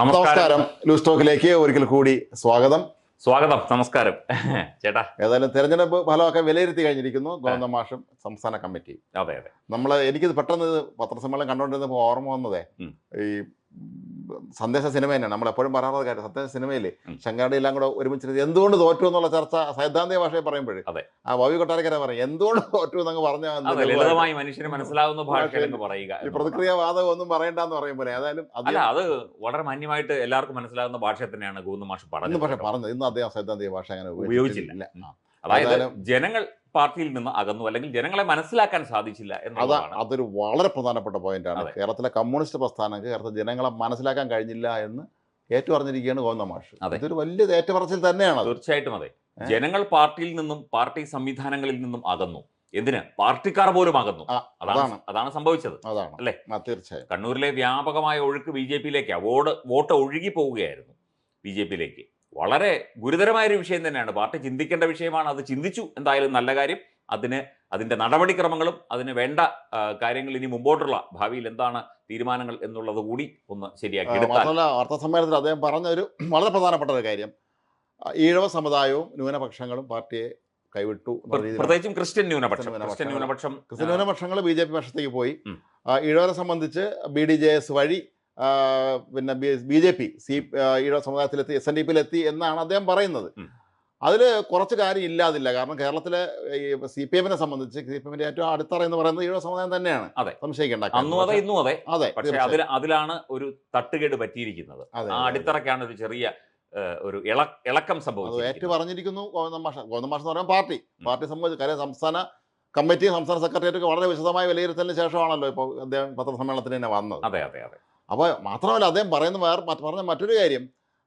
നമസ്കാരം. ലൂസ് ടോക്കിലേക്ക് ഒരിക്കൽ കൂടി സ്വാഗതം. സ്വാഗതം. നമസ്കാരം. ചേട്ടാ. ഏതായാലും തെരഞ്ഞെടുപ്പ് ഫലമൊക്കെ വിലയിരുത്തി കഴിഞ്ഞിരിക്കുന്നു. ഗോവിന്ദ മാഷും സംസ്ഥാന കമ്മിറ്റി. അതെ അതെ. നമ്മൾ എനിക്കിത് പെട്ടെന്ന് പത്രസമ്മേളനം കണ്ടുകൊണ്ടിരുന്നപ്പോൾ ഓർമ്മ വന്നതേ. ഈ സന്ദേശ സിനിമ തന്നെയാണ് നമ്മൾ എപ്പോഴും പറയാറുള്ള കാര്യം സന്ദേശ സിനിമയിലെ ശങ്കരുടെ എല്ലാം കൂടെ ഒരുമിച്ചിരുന്ന് എന്തുകൊണ്ട് തോറ്റു എന്നുള്ള ചർച്ച സൈദ്ധാന്തിക ഭാഷയെ പറയുമ്പോഴേ. അതെ. ആ വവി കൊട്ടാരക്കര പറയും എന്തുകൊണ്ട് തോറ്റു എന്നങ്ങ് പറഞ്ഞാൽ ലളിതമായി മനുഷ്യന് മനസ്സിലാവുന്ന ഭാഷയിൽ പറയുക ഈ എന്നുള്ളതാണ്. പ്രതിക്രിയ വാദകം ഒന്നും പറയണ്ടെന്ന് പറയുമ്പോൾ ഏതായാലും അത് വളരെ മാന്യമായിട്ട് എല്ലാവർക്കും മനസ്സിലാവുന്ന ഭാഷ തന്നെയാണ് ഗോവിന്ദ മാഷ് പറഞ്ഞത് പക്ഷേ. പറഞ്ഞത്. ഇന്ന് അദ്ദേഹം സൈദ്ധാന്തിക ഭാഷ അങ്ങനെ ഉപയോഗിച്ചില്ല. അതായത് ജനങ്ങൾ പാർട്ടിയിൽ നിന്ന് അകന്നു അല്ലെങ്കിൽ ജനങ്ങളെ മനസ്സിലാക്കാൻ സാധിച്ചില്ല എന്നുള്ളതാണ്. അതൊരു വളരെ പ്രധാനപ്പെട്ട പോയിന്റാണ് കേരളത്തിലെ കമ്മ്യൂണിസ്റ്റ് പ്രസ്ഥാനം കേരളത്തിലെ ജനങ്ങളെ മനസ്സിലാക്കാൻ കഴിഞ്ഞില്ല എന്ന് ഏറ്റുപറഞ്ഞിരിക്കുകയാണ് ഗോവിന്ദ മാഷ്. അതൊരു ഇതൊരു വലിയ ഏറ്റുപറച്ചിൽ തന്നെയാണ്. തീർച്ചയായിട്ടും അതെ. ജനങ്ങൾ പാർട്ടിയിൽ നിന്നും പാർട്ടി സംവിധാനങ്ങളിൽ നിന്നും അകന്നു. എന്തിന്? പാർട്ടിക്കാർ പോലും അകന്നു. അതാണ് അതാണ്. സംഭവിച്ചത്. അതാണ്. അല്ലേ? തീർച്ചയായും. കണ്ണൂരിലെ വ്യാപകമായ ഒഴുക്ക് ബി ജെ പിയിലേക്കാണ് വോട്ട് വോട്ട് ഒഴുകി പോവുകയായിരുന്നു ബി ജെ പിയിലേക്ക്. വളരെ ഗുരുതരമായൊരു വിഷയം തന്നെയാണ്. പാർട്ടി ചിന്തിക്കേണ്ട വിഷയമാണ്. അത് ചിന്തിച്ചു. എന്തായാലും നല്ല കാര്യം. അതിന് അതിന്റെ നടപടിക്രമങ്ങളും അതിന് വേണ്ട കാര്യങ്ങൾ ഇനി മുമ്പോട്ടുള്ള ഭാവിയിൽ എന്താണ് തീരുമാനങ്ങൾ എന്നുള്ളത് കൂടി ഒന്ന് ശരിയാക്കി വാർത്താസമ്മേളനത്തിൽ മാത്രമല്ല വാർത്താ സമ്മേളനത്തിൽ അദ്ദേഹം പറഞ്ഞ ഒരു വളരെ പ്രധാനപ്പെട്ട ഒരു കാര്യം. ഈഴവ സമുദായവും ന്യൂനപക്ഷങ്ങളും പാർട്ടിയെ കൈവിട്ടു. പ്രത്യേകിച്ചും ക്രിസ്ത്യൻ ന്യൂനപക്ഷം. ക്രിസ്ത്യൻ ന്യൂനപക്ഷം. ക്രിസ്ത്യൻ ന്യൂനപക്ഷങ്ങൾ ബി ജെ പി പക്ഷത്തേക്ക് പോയി. ഈഴവരെ സംബന്ധിച്ച് ബി ഡി ജെ എസ് വഴി പിന്നെ ബി ജെ പി സി ഈഴ സമുദായത്തിലെത്തി എസ് എൻ ഡി പിയിലെത്തി എന്നാണ് അദ്ദേഹം പറയുന്നത്. അതിൽ കുറച്ച് കാര്യം ഇല്ലാതില്ല. കാരണം കേരളത്തിലെ ഈ സി പി എമ്മിനെ സംബന്ധിച്ച് സി പി എമ്മിന്റെ ഏറ്റവും അടിത്തറ എന്ന് പറയുന്നത് ഈഴ സമുദായം തന്നെയാണ്. അതെ. സംശയിക്കേണ്ട അന്നും അതെ ഇന്നും അതെ. അതെ പക്ഷെ അതിൽ അതിലാണ് ഒരു തട്ടുകേട് പറ്റിയിരിക്കുന്നത്. ആ അതെ, ഒരു ചെറിയ ഒരു ഇള ഇളക്കം സംഭവിച്ചത് ഏറ്റു പറഞ്ഞിരിക്കുന്നു ഗോവിന്ദ മാഷ. ഗോവിന്ദ മാഷ് എന്ന് പറയുമ്പോൾ പാർട്ടി. പാർട്ടി സംബന്ധിച്ച് കാര്യം സംസ്ഥാന കമ്മിറ്റി സംസ്ഥാന സെക്രട്ടേറിയറ്റ് വളരെ വിശദമായ വിലയിരുത്തലിന് ശേഷമാണല്ലോ ഇപ്പോൾ അദ്ദേഹം പത്രസമ്മേളനത്തിന് തന്നെ വന്നത്. അതെ അതെ അതെ. അപ്പോൾ മാത്രമല്ല അദ്ദേഹം പറയുന്ന വേറെ പറഞ്ഞ മറ്റൊരു കാര്യം.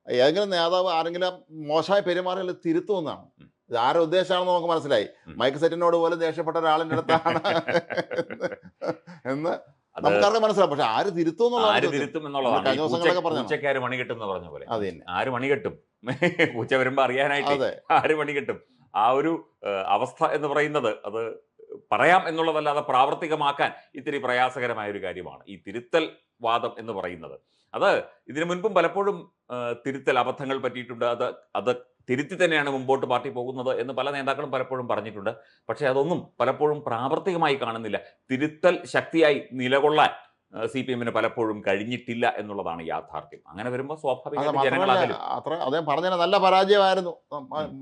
ഏതെങ്കിലും നേതാവ് ആരെങ്കിലും മോശമായി പെരുമാറിയാൽ തിരുത്തുമെന്നാണ് ഇത് ആരുടെ ഉദ്ദേശമാണെന്ന് നമുക്ക് മനസ്സിലായി. മൈക്ക് സെറ്റിനോട് പോലെ ദേഷ്യപ്പെട്ട ഒരാളിന്റെ അടുത്താണ്. എന്ന് അത് നമുക്കറിയാം മനസ്സിലാവും പക്ഷെ ആര് തിരുത്തും ആര് തിരുത്തും എന്നുള്ളതാണ്. മണി കിട്ടും എന്ന് പറഞ്ഞ പോലെ. ആര് മണി കെട്ടും? പൂച്ച വരുമ്പോ അറിയാനായിട്ട് ആര് മണി കിട്ടും? ആ ഒരു അവസ്ഥ എന്ന് പറയുന്നത് അത് പറയാം എന്നുള്ളതല്ലാതെ പ്രാവർത്തികമാക്കാൻ ഇത്തിരി പ്രയാസകരമായ ഒരു കാര്യമാണ് ഈ തിരുത്തൽ വാദം എന്ന് പറയുന്നത്. അത് ഇതിനു മുൻപും പലപ്പോഴും തിരുത്തൽ അബദ്ധങ്ങൾ പറ്റിയിട്ടുണ്ട്. അത് അത് തിരുത്തി തന്നെയാണ് മുമ്പോട്ട് പാർട്ടി പോകുന്നത് എന്ന് പല നേതാക്കളും പലപ്പോഴും പറഞ്ഞിട്ടുണ്ട്. പക്ഷേ അതൊന്നും പലപ്പോഴും പ്രാവർത്തികമായി കാണുന്നില്ല. തിരുത്തൽ ശക്തിയായി നിലകൊള്ളാൻ സി പി എമ്മിന് പലപ്പോഴും കഴിഞ്ഞിട്ടില്ല എന്നുള്ളതാണ് യാഥാർത്ഥ്യം. അങ്ങനെ വരുമ്പോൾ സ്വാഭാവികമായിട്ടും അത്ര അദ്ദേഹം പറഞ്ഞ നല്ല പരാജയമായിരുന്നു.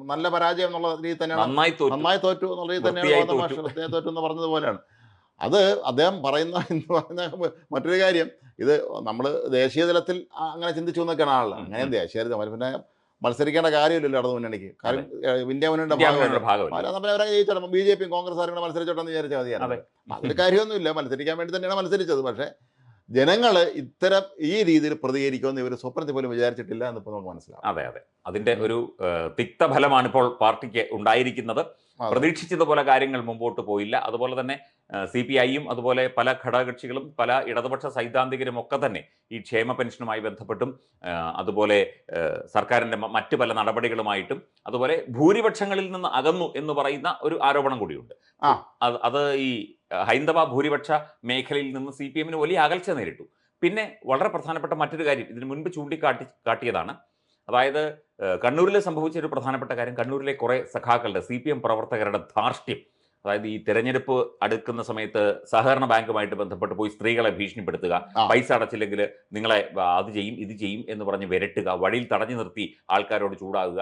നല്ല പരാജയം എന്നുള്ള രീതിയിൽ തന്നെയാണ്. നന്നായി തോറ്റു. നന്നായി തോറ്റു എന്നുള്ള രീതിയിൽ തന്നെയാണ് തോറ്റു. എന്ന് പറഞ്ഞതുപോലെയാണ്. അത് അദ്ദേഹം പറയുന്ന എന്ന് പറഞ്ഞ മറ്റൊരു കാര്യം ഇത് നമ്മൾ ദേശീയ തലത്തിൽ അങ്ങനെ ചിന്തിച്ചു എന്നൊക്കെയാണ് ആളാണ് അങ്ങനെ ദേശീയ തലത്തിൽ പിന്നെ മത്സരിക്കേണ്ട കാര്യമില്ലല്ലോ ഇടതു മുന്നണിക്ക്. കാര്യം ഇന്ത്യ മുന്നണിയുടെ ഭാഗമല്ല? ബി ജെ പിയും കോൺഗ്രസ് ആരും കൂടെ മത്സരിച്ചോട്ടെന്ന് വിചാരിച്ചാൽ മതിയാണ് അതൊരു അതിൽ കാര്യമൊന്നുമില്ല. മത്സരിക്കാൻ വേണ്ടി തന്നെയാണ് മത്സരിച്ചത്. പക്ഷേ ജനങ്ങൾ ഇത്തരം ഈ രീതിയിൽ പ്രതികരിക്കുമെന്ന് ഇവർ സ്വപ്നത്തിൽ പോലും വിചാരിച്ചിട്ടില്ല എന്നിപ്പോൾ നമുക്ക് മനസ്സിലാവും. അതെ അതെ. അതിന്റെ ഒരു തിക്തഫലമാണ് ഇപ്പോൾ പാർട്ടിക്ക് ഉണ്ടായിരിക്കുന്നത്. പ്രതീക്ഷിച്ചതുപോലെ കാര്യങ്ങൾ മുമ്പോട്ട് പോയില്ല. അതുപോലെ തന്നെ സി പി ഐയും അതുപോലെ പല ഘടകകക്ഷികളും പല ഇടതുപക്ഷ സൈദ്ധാന്തികരും ഒക്കെ തന്നെ ഈ ക്ഷേമ പെൻഷനുമായി ബന്ധപ്പെട്ടും അതുപോലെ സർക്കാരിന്റെ മറ്റ് പല നടപടികളുമായിട്ടും അതുപോലെ ഭൂരിപക്ഷങ്ങളിൽ നിന്ന് അകന്നു എന്ന് പറയുന്ന ഒരു ആരോപണം കൂടിയുണ്ട്. അത് അത് ഈ ഹൈന്ദവ ഭൂരിപക്ഷ മേഖലയിൽ നിന്ന് സി പി എമ്മിന് വലിയ അകൽച്ച നേരിട്ടു. പിന്നെ വളരെ പ്രധാനപ്പെട്ട മറ്റൊരു കാര്യം ഇതിനു മുൻപ് ചൂണ്ടിക്കാട്ടി കാട്ടിയതാണ് അതായത് കണ്ണൂരിൽ സംഭവിച്ച ഒരു പ്രധാനപ്പെട്ട കാര്യം കണ്ണൂരിലെ കുറേ സഖാക്കളുടെ സി പി എം പ്രവർത്തകരുടെ ധാർഷ്ട്യം അതായത് ഈ തെരഞ്ഞെടുപ്പ് അടുക്കുന്ന സമയത്ത് സഹകരണ ബാങ്കുമായിട്ട് ബന്ധപ്പെട്ട് പോയി സ്ത്രീകളെ ഭീഷണിപ്പെടുത്തുക. പൈസ അടച്ചില്ലെങ്കിൽ നിങ്ങളെ അത് ചെയ്യും ഇത് ചെയ്യും എന്ന് പറഞ്ഞ് വിരട്ടുക വഴിയിൽ തടഞ്ഞു നിർത്തി ആൾക്കാരോട് ചൂടാകുക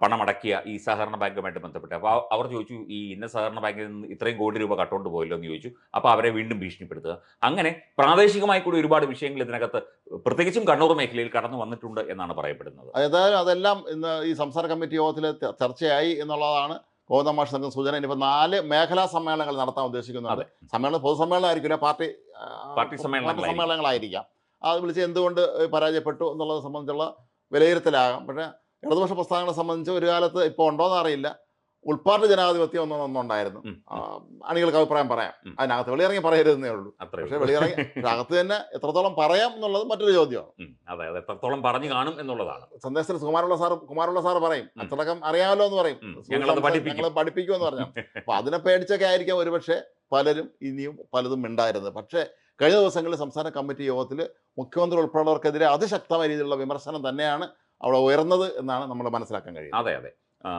പണമടക്കിയ ഈ സഹകരണ ബാങ്കുമായിട്ട് ബന്ധപ്പെട്ട്. അപ്പോൾ അവർ ചോദിച്ചു ഈ ഇന്ന സഹകരണ ബാങ്കിൽ നിന്ന് ഇത്രയും കോടി രൂപ കട്ടുകൊണ്ട് പോയല്ലോ എന്ന് ചോദിച്ചു. അപ്പോൾ അവരെ വീണ്ടും ഭീഷണിപ്പെടുത്തുക. അങ്ങനെ പ്രാദേശികമായി കൂടി ഒരുപാട് വിഷയങ്ങൾ ഇതിനകത്ത് പ്രത്യേകിച്ചും കണ്ണൂർ മേഖലയിൽ കടന്നു വന്നിട്ടുണ്ട് എന്നാണ് പറയപ്പെടുന്നത്. ഏതായാലും അതെല്ലാം ഇന്ന് ഈ സംസ്ഥാന കമ്മിറ്റി യോഗത്തിൽ ചർച്ചയായി എന്നുള്ളതാണ് ഗോതമാഷ് മാഷ് നൽകുന്ന സൂചന. ഇനിയിപ്പോൾ നാല് മേഖലാ സമ്മേളനങ്ങൾ നടത്താൻ ഉദ്ദേശിക്കുന്നുണ്ട്. സമ്മേളനം പൊതുസമ്മേളനം ആയിരിക്കില്ല പാർട്ടി പാർട്ടി. സമ്മേളനങ്ങളായിരിക്കാം. അത് വിളിച്ച് എന്തുകൊണ്ട് പരാജയപ്പെട്ടു എന്നുള്ളത് സംബന്ധിച്ചുള്ള വിലയിരുത്തലാകാം. പക്ഷേ ഇടതുപക്ഷ പ്രസ്ഥാനങ്ങളെ സംബന്ധിച്ച് ഒരു കാലത്ത് ഇപ്പോൾ ഉണ്ടോയെന്ന് അറിയില്ല. ഉൾപ്പാർട്ടി ജനാധിപത്യം ഒന്നും ഒന്നുണ്ടായിരുന്നു അണികൾക്ക് അഭിപ്രായം പറയാം. അതിനകത്ത് വെളിയിറങ്ങി പറയരുതെന്നേ ഉള്ളൂ. അത്രേ പക്ഷേ. വെളിയിറങ്ങി അകത്ത് തന്നെ എത്രത്തോളം പറയാം എന്നുള്ളത് മറ്റൊരു ചോദ്യമാണ്. അതെ അതെ. എത്രത്തോളം പറഞ്ഞു കാണും എന്നുള്ളതാണ്. സന്ദേശത്തിൽ കുമാരുള്ള സാർ കുമാരുള്ള സാർ പറയും. അച്ചടക്കം അറിയാമല്ലോ എന്ന് പറയും. ഞങ്ങൾ പഠിപ്പിക്കുമെന്ന് പറഞ്ഞു അപ്പൊ അതിനെ പേടിച്ചൊക്കെ ആയിരിക്കാം ഒരുപക്ഷെ പലരും ഇനിയും പലതും ഉണ്ടായിരുന്നത് പക്ഷേ കഴിഞ്ഞ ദിവസങ്ങളിൽ സംസ്ഥാന കമ്മിറ്റി യോഗത്തിൽ മുഖ്യമന്ത്രി ഉൾപ്പെടെയുള്ളവർക്കെതിരെ അതിശക്തമായ രീതിയിലുള്ള വിമർശനം തന്നെയാണ് അവിടെ ഉയർന്നത് എന്നാണ് നമ്മൾ മനസ്സിലാക്കാൻ കഴിയുന്നത്. അതെ അതെ.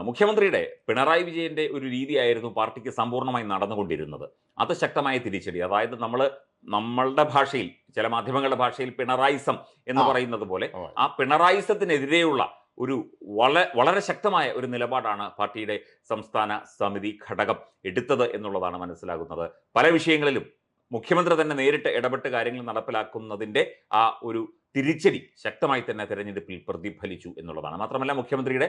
മുഖ്യമന്ത്രിയുടെ പിണറായി വിജയന്റെ ഒരു രീതിയായിരുന്നു പാർട്ടിക്ക് സമ്പൂർണമായി നടന്നുകൊണ്ടിരുന്നത്. അത് ശക്തമായ തിരിച്ചടി. അതായത് നമ്മൾ നമ്മളുടെ ഭാഷയിൽ ചില മാധ്യമങ്ങളുടെ ഭാഷയിൽ പിണറായിസം എന്ന് പറയുന്നത് പോലെ ആ. പിണറായിസത്തിനെതിരെയുള്ള ഒരു വള വളരെ ശക്തമായ ഒരു നിലപാടാണ് പാർട്ടിയുടെ സംസ്ഥാന സമിതി ഘടകം എടുത്തത് എന്നുള്ളതാണ് മനസ്സിലാകുന്നത്. പല വിഷയങ്ങളിലും മുഖ്യമന്ത്രി തന്നെ നേരിട്ട് ഇടപെട്ട് കാര്യങ്ങൾ നടപ്പിലാക്കുന്നതിന്റെ ആ ഒരു തിരിച്ചടി ശക്തമായി തന്നെ തെരഞ്ഞെടുപ്പിൽ പ്രതിഫലിച്ചു എന്നുള്ളതാണ്. മാത്രമല്ല മുഖ്യമന്ത്രിയുടെ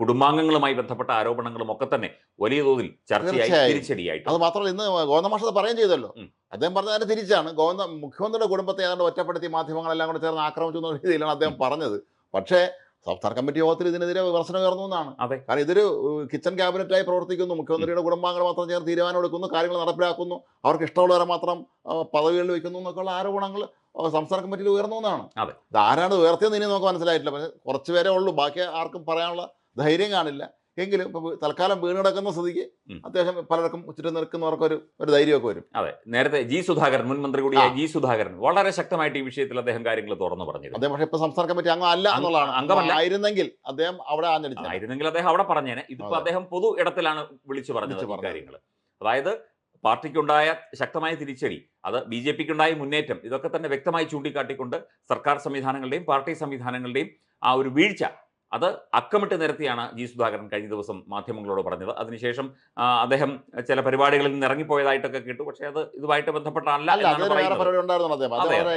കുടുംബാംഗങ്ങളുമായി ബന്ധപ്പെട്ട ആരോപണങ്ങളും ഒക്കെ തന്നെ വലിയ തോതിൽ ചർച്ചയായി തിരിച്ചടിയായിട്ട് അത് മാത്രമല്ല ഇന്ന് ഗോവിന്ദമാഷത് പറയുകയും ചെയ്തല്ലോ. അദ്ദേഹം പറഞ്ഞ തന്നെ തിരിച്ചാണ്. ഗോവന്ദ മുഖ്യമന്ത്രിയുടെ കുടുംബത്തെ ഏതാണ്ട് ഒറ്റപ്പെടുത്തി മാധ്യമങ്ങളെല്ലാം കൂടെ ചേർന്ന് ആക്രമിച്ചു എന്ന രീതിയിലാണ് അദ്ദേഹം പറഞ്ഞത്. പക്ഷേ സംസ്ഥാന കമ്മിറ്റി യോഗത്തിൽ ഇതിനെതിരെ വിമർശനം ഉയർന്നു എന്നാണ്. അതെ. കാരണം ഇതൊരു കിച്ചൺ ക്യാബിനറ്റായി പ്രവർത്തിക്കുന്നു. മുഖ്യമന്ത്രിയുടെ കുടുംബാംഗങ്ങൾ മാത്രം ചേർന്ന് തീരുമാനം എടുക്കുന്നു കാര്യങ്ങൾ നടപ്പിലാക്കുന്നു. അവർക്ക് ഇഷ്ടമുള്ളവരെ മാത്രം പദവികളിൽ വയ്ക്കുന്നു എന്നൊക്കെയുള്ള ആരോപണങ്ങൾ സംസ്ഥാന കമ്മിറ്റിയിൽ ഉയർന്നു എന്നാണ്. അതെ. ആരാണ് ഉയർത്തിയെന്ന് ഇനി നമുക്ക് മനസ്സിലായിട്ടില്ല. പക്ഷേ കുറച്ച് പേരേ ഉള്ളൂ. ബാക്കി ആർക്കും പറയാനുള്ള ധൈര്യം കാണില്ല. എങ്കിലും ഇപ്പൊ തൽക്കാലം വീണ് കിടക്കുന്ന സ്ഥിതിക്ക്. അത്യാവശ്യം പലർക്കും ചുറ്റും നിൽക്കുന്നവർക്ക് ഒരു ഒരു ധൈര്യമൊക്കെ വരും. അതെ. നേരത്തെ ജി സുധാകരൻ മുൻ മന്ത്രി കൂടിയായ ജി സുധാകരൻ വളരെ ശക്തമായിട്ട് ഈ വിഷയത്തിൽ അദ്ദേഹം കാര്യങ്ങൾ തുറന്നു പറഞ്ഞു അതെ പക്ഷേ ഇപ്പൊ സംസ്ഥാന കമ്മിറ്റി അംഗം അല്ല എന്നുള്ളതാണ്. അംഗമല്ല. ആയിരുന്നെങ്കിൽ അദ്ദേഹം അവിടെ ആഞ്ഞടിച്ചു ആയിരുന്നെങ്കിൽ അദ്ദേഹം അവിടെ പറഞ്ഞേനെ. ഇതിപ്പോ അദ്ദേഹം പൊതു ഇടത്തിലാണ് വിളിച്ചു പറഞ്ഞു വിളിച്ചു പറഞ്ഞത്. കാര്യങ്ങൾ അതായത് പാർട്ടിക്കുണ്ടായ ശക്തമായ തിരിച്ചടി അത് ബി ജെ പിക്കുണ്ടായ മുന്നേറ്റം ഇതൊക്കെ തന്നെ വ്യക്തമായി ചൂണ്ടിക്കാട്ടിക്കൊണ്ട് സർക്കാർ സംവിധാനങ്ങളുടെയും പാർട്ടി സംവിധാനങ്ങളുടെയും ആ ഒരു വീഴ്ച അത് അക്കമിട്ട് നിരത്തിയാണ് ജി സുധാകരൻ കഴിഞ്ഞ ദിവസം മാധ്യമങ്ങളോട് പറഞ്ഞത്. അതിനുശേഷം അദ്ദേഹം ചില പരിപാടികളിൽ നിന്ന് ഇറങ്ങിപ്പോയതായിട്ടൊക്കെ കേട്ടു. പക്ഷേ അത് ഇതുമായിട്ട് ബന്ധപ്പെട്ടാണല്ല